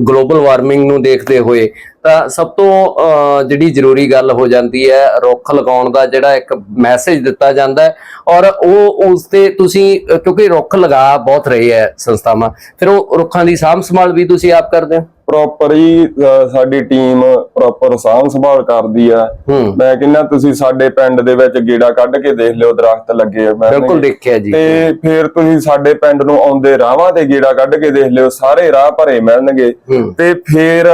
ਗਲੋਬਲ ਵਾਰਮਿੰਗ ਨੂੰ ਦੇਖਦੇ ਹੋਏ ਤਾਂ ਸਭ ਤੋਂ ਜਿਹੜੀ ਜ਼ਰੂਰੀ ਗੱਲ ਹੋ ਜਾਂਦੀ ਹੈ ਰੁੱਖ ਲਗਾਉਣ ਦਾ ਜਿਹੜਾ ਇੱਕ ਮੈਸੇਜ ਦਿੱਤਾ ਜਾਂਦਾ ਔਰ ਉਹ ਉਸ ਤੇ ਤੁਸੀਂ ਕਿਉਂਕਿ ਰੁੱਖ ਲਗਾ ਬਹੁਤ ਰਹੇ ਹੈ ਸੰਸਥਾਵਾਂ ਫਿਰ ਉਹ ਰੁੱਖਾਂ ਦੀ ਸਾਂਭ ਸੰਭਾਲ ਵੀ ਤੁਸੀਂ ਆਪ ਕਰਦੇ ਹੋ? ਪ੍ਰੋਪਰ ਹੀ ਸਾਡੀ ਟੀਮ ਪ੍ਰੋਪਰ ਸਾਂਭ ਸੰਭਾਲ ਕਰਦੀ ਆ। ਮੈਂ ਕਹਿੰਦਾ ਤੁਸੀਂ ਸਾਡੇ ਪਿੰਡ ਦੇ ਵਿੱਚ ਗੇੜਾ ਕੱਢ ਕੇ ਦੇਖ ਲਿਓ ਦਰਖਤ ਲੱਗੇ ਆ ਮੈਂ ਬਿਲਕੁਲ ਦੇਖਿਆ ਜੀ। ਤੇ ਫਿਰ ਤੁਸੀਂ ਸਾਡੇ ਪਿੰਡ ਨੂੰ ਆਉਂਦੇ ਰਾਹਾਂ ਤੇ ਗੇੜਾ ਕੱਢ ਕੇ ਦੇਖ ਲਿਓ ਸਾਰੇ ਰਾਹ ਭਰੇ ਮਿਲਣਗੇ। ਤੇ ਫਿਰ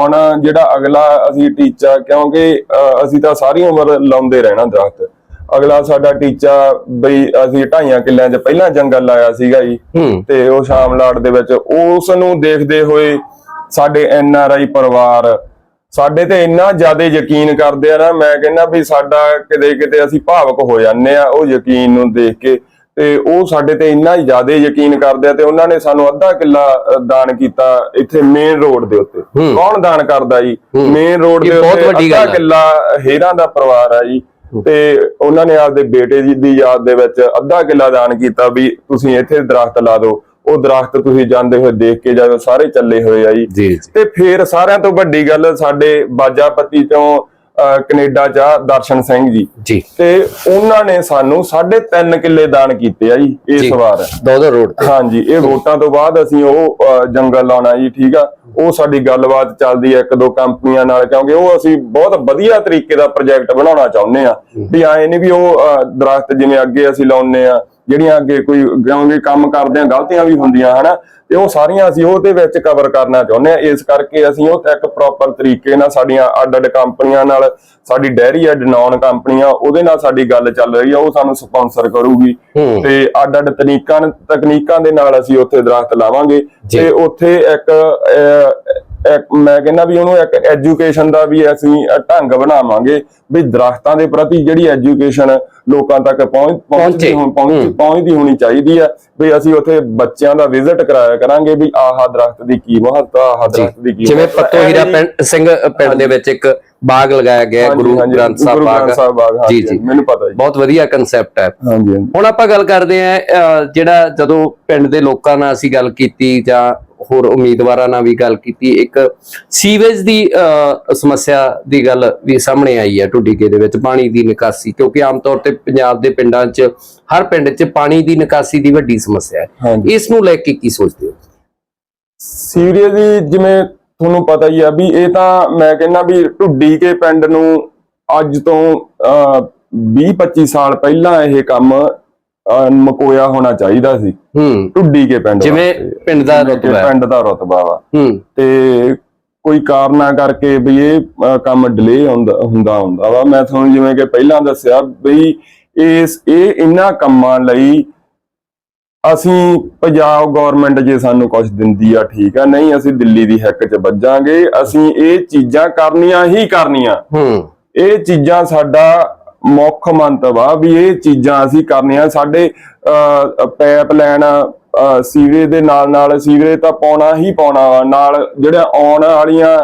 ਹੁਣ ਜਿਹੜਾ ਅਗਲਾ ਅਸੀਂ ਟੀਚਾ ਕਿਉਂਕਿ ਅਸੀਂ ਤਾਂ ਸਾਰੀ ਉਮਰ ਲਾਉਂਦੇ ਰਹਿਣਾ ਦਰਖਤ। ਅਗਲਾ ਸਾਡਾ ਟੀਚਾ ਬਈ ਅਸੀਂ ਢਾਈਆਂ ਕਿੱਲਿਆਂ 'ਚ ਪਹਿਲਾਂ ਜੰਗਲ ਲਾਇਆ ਸੀਗਾ ਜੀ। ਤੇ ਉਹ ਸ਼ਾਮਲਾਟ ਦੇ ਵਿੱਚ ਉਸ ਨੂੰ ਦੇਖਦੇ ਹੋਏ ਸਾਡੇ ਐਨ ਆਰ ਆਈ ਪਰਿਵਾਰ ਸਾਡੇ ਤੇ ਇੰਨਾ ਜ਼ਿਆਦਾ ਯਕੀਨ ਕਰਦੇ ਆ ਨਾ ਮੈਂ ਕਹਿੰਦਾ ਵੀ ਸਾਡਾ ਕਿਤੇ ਕਿਤੇ ਅਸੀਂ ਭਾਵਕ ਹੋ ਜਾਂਦੇ ਆ ਉਹ ਯਕੀਨ ਨੂੰ ਦੇਖ ਕੇ ਤੇ ਉਹ ਸਾਡੇ ਤੇ ਇੰਨਾ ਹੀ ਜ਼ਿਆਦਾ ਯਕੀਨ ਕਰਦੇ ਆ ਤੇ ਉਹਨਾਂ ਨੇ ਸਾਨੂੰ ਅੱਧਾ ਕਿੱਲਾ ਦਾਨ ਕੀਤਾ ਇੱਥੇ ਮੇਨ ਰੋਡ ਦੇ ਉੱਤੇ। ਕੌਣ ਦਾਨ ਕਰਦਾ ਜੀ। ਮੇਨ ਰੋਡ ਦੇ ਉੱਤੇ ਅੱਧਾ। ਕਿੱਲਾ ਹੇਰਾਂ ਦਾ ਪਰਿਵਾਰ ਆ ਜੀ। ਤੇ ਉਹਨਾਂ ਨੇ ਆਪਦੇ ਬੇਟੇ ਜੀ ਦੀ ਯਾਦ ਦੇ ਵਿੱਚ ਅੱਧਾ ਕਿੱਲਾ ਦਾਨ ਕੀਤਾ ਵੀ ਤੁਸੀਂ ਇੱਥੇ ਦਰਖਤ ਲਾ ਦਿਓ। ਉਹ ਦਰਖਤ ਤੁਸੀਂ ਜਾਂਦੇ ਹੋਏ ਦੇਖ ਕੇ ਜਾਓ ਸਾਰੇ ਚੱਲੇ ਹੋਏ ਆ ਜੀ। ਤੇ ਫੇਰ ਸਾਰਿਆਂ ਤੋਂ ਵੱਡੀ ਗੱਲ ਸਾਡੇ ਬਾਜਾਪਤੀ ਤੋਂ ਅਹ, ਕੈਨੇਡਾ ਚ ਆ ਦਰਸ਼ਨ ਸਿੰਘ ਜੀ। ਜੀ। ਤੇ ਉਹਨਾਂ ਨੇ ਸਾਨੂੰ 3.5 ਕਿੱਲੇ ਦਾਨ ਕੀਤੇ ਆ ਜੀ ਇਸ। ਵਾਰ। ਦੋਦਰ ਰੋਡ ਤੇ। ਹਾਂਜੀ ਇਹ ਵੋਟਾਂ ਤੋਂ ਬਾਅਦ ਅਸੀਂ ਉਹ ਜੰਗਲ ਲਾਉਣਾ ਜੀ ਠੀਕ ਆ? ਉਹ ਸਾਡੀ ਗੱਲਬਾਤ ਚੱਲਦੀ ਹੈ ਇੱਕ ਦੋ ਕੰਪਨੀਆਂ ਨਾਲ ਕਿਉਂਕਿ ਉਹ ਅਸੀਂ ਬਹੁਤ ਵਧੀਆ ਤਰੀਕੇ ਦਾ ਪ੍ਰੋਜੈਕਟ ਬਣਾਉਣਾ ਚਾਹੁੰਦੇ ਆ। ਵੀ ਐ ਨਹੀਂ ਵੀ ਉਹ ਦਰਖਤ ਜਿਵੇਂ ਅੱਗੇ ਅਸੀਂ ਲਾਉਨੇ ਆ ਜਿਹੜੀਆਂ ਅੱਗੇ ਕੋਈ ਕਿਉਂਕਿ ਕੰਮ ਕਰਦੇ ਆ ਗਲਤੀਆਂ ਵੀ ਹੁੰਦੀਆਂ ਹਨਾ? ਤੇ ਉਹ ਸਾਰੀਆਂ ਅਸੀਂ ਉਹਦੇ ਵਿੱਚ ਕਵਰ ਕਰਨਾ ਚਾਹੁੰਦੇ ਆ। ਇਸ ਕਰਕੇ ਅਸੀਂ ਉਹ ਇੱਕ ਪ੍ਰੋਪਰ ਤਰੀਕੇ ਨਾਲ ਸਾਡੀਆਂ ਅੱਡ ਅੱਡ ਕੰਪਨੀਆਂ ਨਾਲ ਸਾਡੀ ਡੈਰੀ ਐ ਡਨੌਨ ਕੰਪਨੀਆਂ ਉਹਦੇ ਨਾਲ ਸਾਡੀ ਗੱਲ ਚੱਲ ਰਹੀ ਆ ਉਹ ਸਾਨੂੰ ਸਪਾਂਸਰ ਕਰੂਗੀ। ਤੇ ਅੱਡ ਅੱਡ ਤਕਨੀਕਾਂ ਤਕਨੀਕਾਂ ਦੇ ਨਾਲ ਅਸੀਂ ਉੱਥੇ ਦਰਖਤ ਲਾਵਾਂਗੇ। ਤੇ ਉੱਥੇ ਇੱਕ- ਮੈਂ ਕਹਿੰਦਾ ਵੀ ਉਹਨੂੰ ਇੱਕ ਐਜੂਕੇਸ਼ਨ ਦਾ ਵੀ ਅਸੀਂ ਢੰਗ ਬਣਾਵਾਂਗੇ ਵੀ ਦਰਖਤਾਂ ਦੇ ਪ੍ਰਤੀ ਜਿਹੜੀ ਐਜੂਕੇਸ਼ਨ ਲੋਕਾਂ ਤੱਕ ਪਹੁੰਚ ਪਹੁੰਚੇ। ਪਹੁੰਚਦੀ ਹੋਣੀ। ਪਹੁੰਚਦੀ ਹੋਣੀ ਚਾਹੀਦੀ ਆ ਵੀ ਅਸੀਂ ਉੱਥੇ ਬੱਚਿਆਂ ਦਾ ਵਿਜ਼ਿਟ ਕਰਾਇਆ ਕਰਾਂਗੇ ਵੀ ਆਹ ਦਰਖਤ ਦੀ ਕੀ ਮਹੱਤਤਾ ਆਹ ਦਰਖਤ ਦੀ ਕੀ ਜਿਵੇਂ। ਪੱਤੋ ਹੀਰਾ ਸਿੰਘ ਪਿੰਡ ਦੇ ਵਿੱਚ ਇੱਕ ਬਾਗ ਲਗਾਇਆ ਗਿਆ ਗੁਰੂ ਗ੍ਰੰਥ ਸਾਹਿਬ ਬਾਗ ਜੀ ਜੀ ਮੈਨੂੰ ਪਤਾ ਜੀ ਬਹੁਤ ਵਧੀਆ ਕਨਸੈਪਟ ਹੈ ਹਾਂਜੀ ਹੁਣ ਆਪਾਂ ਗੱਲ ਕਰਦੇ ਆ ਜਿਹੜਾ ਜਦੋਂ ਪਿੰਡ ਦੇ ਲੋਕਾਂ ਨਾਲ ਅਸੀਂ ਗੱਲ ਕੀਤੀ ਜਾਂ ਹੋਰ ਉਮੀਦਵਾਰਾਂ ਨਾਲ ਵੀ ਗੱਲ ਕੀਤੀ ਇੱਕ ਸੀਵੇਜ ਦੀ ਸਮੱਸਿਆ ਦੀ ਗੱਲ ਵੀ ਸਾਹਮਣੇ ਆਈ ਹੈ ਢੁੱਡੀਕੇ ਦੇ ਵਿੱਚ ਪਾਣੀ ਦੀ ਨਿਕਾਸੀ ਕਿਉਂਕਿ ਆਮ ਤੌਰ ਤੇ ਪੰਜਾਬ ਦੇ ਪਿੰਡਾਂ 'ਚ ਹਰ ਪਿੰਡ 'ਚ ਪਾਣੀ ਦੀ ਨਿਕਾਸੀ ਦੀ ਵੱਡੀ ਸਮੱਸਿਆ ਹੈ। ਇਸ ਨੂੰ ਲੈ ਕੇ ਕੀ ਸੋਚਦੇ ਹੋ? ਸੀਰੀਅਸਲੀ ਜਿਵੇਂ ਤੁਹਾਨੂੰ ਪਤਾ ਹੀ ਆ ਵੀ ਇਹ ਤਾਂ ਮੈਂ ਕਹਿੰਦਾ ਵੀ ਢੁੱਡੀ ਕੇ ਪਿੰਡ ਨੂੰ ਅੱਜ ਤੋਂ 20 25 ਸਾਲ ਪਹਿਲਾਂ ਇਹ ਕੰਮ ਮੁਕੋਇਆ ਹੋਣਾ ਚਾਹੀਦਾ ਸੀ। ਹੂੰ। ਢੁੱਡੀ ਕੇ ਪਿੰਡ ਜਿਵੇਂ। ਪਿੰਡ ਦਾ ਰੁਤਬਾ ਹੈ। ਪਿੰਡ ਦਾ ਰਤਬਾ ਵਾ। ਹੂੰ। ਤੇ ਕੋਈ ਕਾਰਨਾ ਕਰਕੇ ਵੀ ਇਹ ਕੰਮ ਡਿਲੇ ਹੁੰਦਾ ਹੁੰਦਾ ਵਾ। ਮੈਂ ਤੁਹਾਨੂੰ ਜਿਵੇਂ ਕਿ ਪਹਿਲਾਂ ਦੱਸਿਆ ਵੀ ਇਸ ਇਹ ਇਹਨਾਂ ਕੰਮਾਂ ਲਈ ਅਸੀਂ ਪੰਜਾਬ ਗਵਰਨਮੈਂਟ ਜੇ ਸਾਨੂੰ ਕੁਝ ਦਿੰਦੀ ਆ ਠੀਕ ਆ। ਨਹੀਂ ਅਸੀਂ ਦਿੱਲੀ ਦੀ ਹੈਕ 'ਚ ਵੱਜਾਂਗੇ। ਅਸੀਂ ਇਹ ਚੀਜ਼ਾਂ ਕਰਨੀਆਂ ਹੀ ਕਰਨੀਆਂ। ਹੂੰ। ਇਹ ਚੀਜ਼ਾਂ ਸਾਡਾ ਮੁੱਖ ਮੰਤਵ ਆ ਵੀ ਇਹ ਚੀਜ਼ਾਂ ਅਸੀਂ ਕਰਨੀਆਂ। ਸਾਡੇ ਪਾਈਪਲਾਈਨ ਸੀਵਰੇਜ ਦੇ ਨਾਲ ਨਾਲ ਸੀਵਰੇਜ ਤਾਂ ਪਾਉਣਾ ਹੀ ਪਾਉਣਾ ਨਾਲ ਜਿਹੜਾ ਆਉਣ ਵਾਲੀਆਂ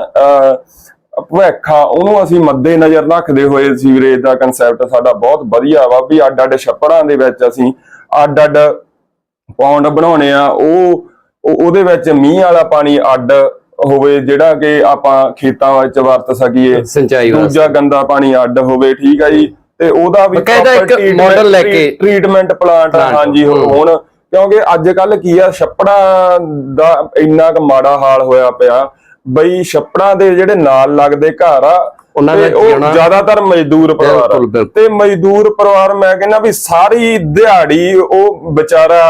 ਭਵਿੱਖ ਉਹਨੂੰ ਅਸੀਂ ਮੱਦੇ ਨਜ਼ਰ ਰੱਖਦੇ ਹੋਏ ਸੀਵਰੇਜ ਦਾ ਕਨਸੈਪਟ ਸਾਡਾ ਬਹੁਤ ਵਧੀਆ ਵਾ ਵੀ ਅੱਡ ਅੱਡ ਛੱਪੜਾਂ ਦੇ ਵਿੱਚ ਅਸੀਂ ਅੱਡ ਅੱਡ ਪੌਂਡ ਬਣਾਉਣੇ ਆ। ਉਹ ਉਹ- ਉਹਦੇ ਵਿੱਚ ਮੀਂਹ ਵਾਲਾ ਪਾਣੀ ਅੱਡ ਹੋਵੇ ਜਿਹੜਾ ਕਿ ਆਪਾਂ ਖੇਤਾਂ ਵਿੱਚ ਵਰਤ ਸਕੀਏ। ਦੂਜਾ ਗੰਦਾ ਪਾਣੀ ਅੱਡ ਹੋਵੇ ਠੀਕ ਆ ਜੀ। ਤੇ ਉਹਦਾ ਵੀ ਬਕਾਇਦਾ ਇੱਕ model ਲੈ ਕੇ- ਟ੍ਰੀਟਮੈਂਟ ਪਲਾਂਟ ਹਾਂਜੀ। ਹੁਣ ਕਿਉਂਕਿ ਅੱਜ ਕੱਲ ਕੀ ਆ ਛੱਪੜਾਂ ਦਾ ਇੰਨਾ ਕੁ ਮਾੜਾ ਹਾਲ ਹੋਇਆ ਪਿਆ ਬਈ ਛੱਪੜਾਂ ਦੇ ਜਿਹੜੇ ਨਾਲ ਲੱਗਦੇ ਘਰ ਆ ਉਹਨਾਂ ਦਾ ਉਹ ਜ਼ਿਆਦਾਤਰ ਮਜ਼ਦੂਰ ਪਰਿਵਾਰ। ਤੇ ਮਜ਼ਦੂਰ ਪਰਿਵਾਰ ਮੈਂ ਕਹਿੰਦਾ ਵੀ ਸਾਰੀ ਦਿਹਾੜੀ ਉਹ ਵਿਚਾਰਾ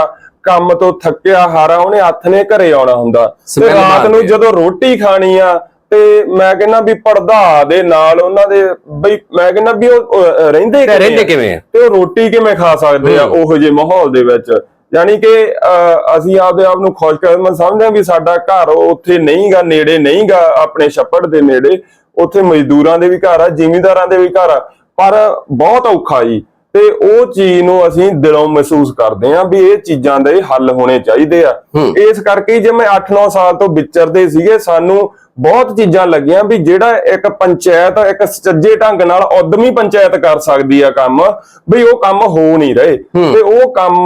ਕੰਮ ਤੋਂ ਥੱਕਿਆ ਹਾਰਾ ਉਹਨੇ ਹੱਥ ਨੇ ਘਰੇ ਆਉਣਾ ਹੁੰਦਾ ਤੇ ਰਾਤ ਨੂੰ। ਜਦੋਂ ਰੋਟੀ ਖਾਣੀ ਆ ਤੇ ਮੈਂ ਕਹਿੰਦਾ ਵੀ ਪਰਦਾ ਦੇ ਨਾਲ ਉਹਨਾਂ ਦੇ ਬਈ ਮੈਂ ਕਹਿੰਦਾ ਵੀ ਉਹ ਅਹ, ਰਹਿੰਦੇ ਕਿਵੇਂ ਰਹਿੰਦੇ ਆ? ਕਿਵੇਂ ਆ? ਤੇ ਉਹ ਰੋਟੀ ਕਿਵੇਂ ਖਾ ਸਕਦੇ ਆ। ਉਹੋ ਜਿਹੇ ਮਾਹੌਲ ਦੇ ਵਿੱਚ ਯਾਨੀ ਕਿ ਅਹ, ਅਸੀਂ ਆਪਦੇ ਆਪ ਨੂੰ ਖੁਸ਼ਕਿਸਮਤ ਸਮਝਦੇ ਹਾਂ ਵੀ ਸਾਡਾ ਘਰ ਉੱਥੇ ਨਹੀਂਗਾ ਨੇੜੇ ਨਹੀਂਗਾ ਆਪਣੇ ਛੱਪੜ ਦੇ ਨੇੜੇ ਉੱਥੇ ਮਜ਼ਦੂਰਾਂ ਦੇ ਵੀ ਘਰ ਆ ਜ਼ਿਮੀਂਦਾਰਾਂ ਦੇ ਵੀ ਘਰ ਆ ਪਰ ਬਹੁਤ ਔਖਾ ਜੀ ਤੇ ਉਹ ਚੀਜ਼ ਨੂੰ ਅਸੀਂ ਦਿਲੋਂ ਮਹਿਸੂਸ ਕਰਦੇ ਹਾਂ ਵੀ ਇਹ ਚੀਜ਼ਾਂ ਦੇ ਹੱਲ ਹੋਣੇ ਚਾਹੀਦੇ ਆ ਹੂੰ। ਇਸ ਕਰਕੇ ਹੀ ਜਿਵੇਂ 8-9 ਸਾਲ ਤੋਂ ਵਿਚਰਦੇ ਸੀਗੇ ਸਾਨੂੰ ਬਹੁਤ ਚੀਜ਼ਾਂ ਲੱਗੀਆਂ ਵੀ ਜਿਹੜਾ ਇੱਕ ਪੰਚਾਇਤ ਇੱਕ ਸੱਜੇ ਢੰਗ ਨਾਲ ਉਦਮੀ ਪੰਚਾਇਤ ਕਰ ਸਕਦੀ ਆ ਕੰਮ ਵੀ ਉਹ ਕੰਮ ਹੋ ਨਹੀਂ ਰਹੇ। ਤੇ ਉਹ ਕੰਮ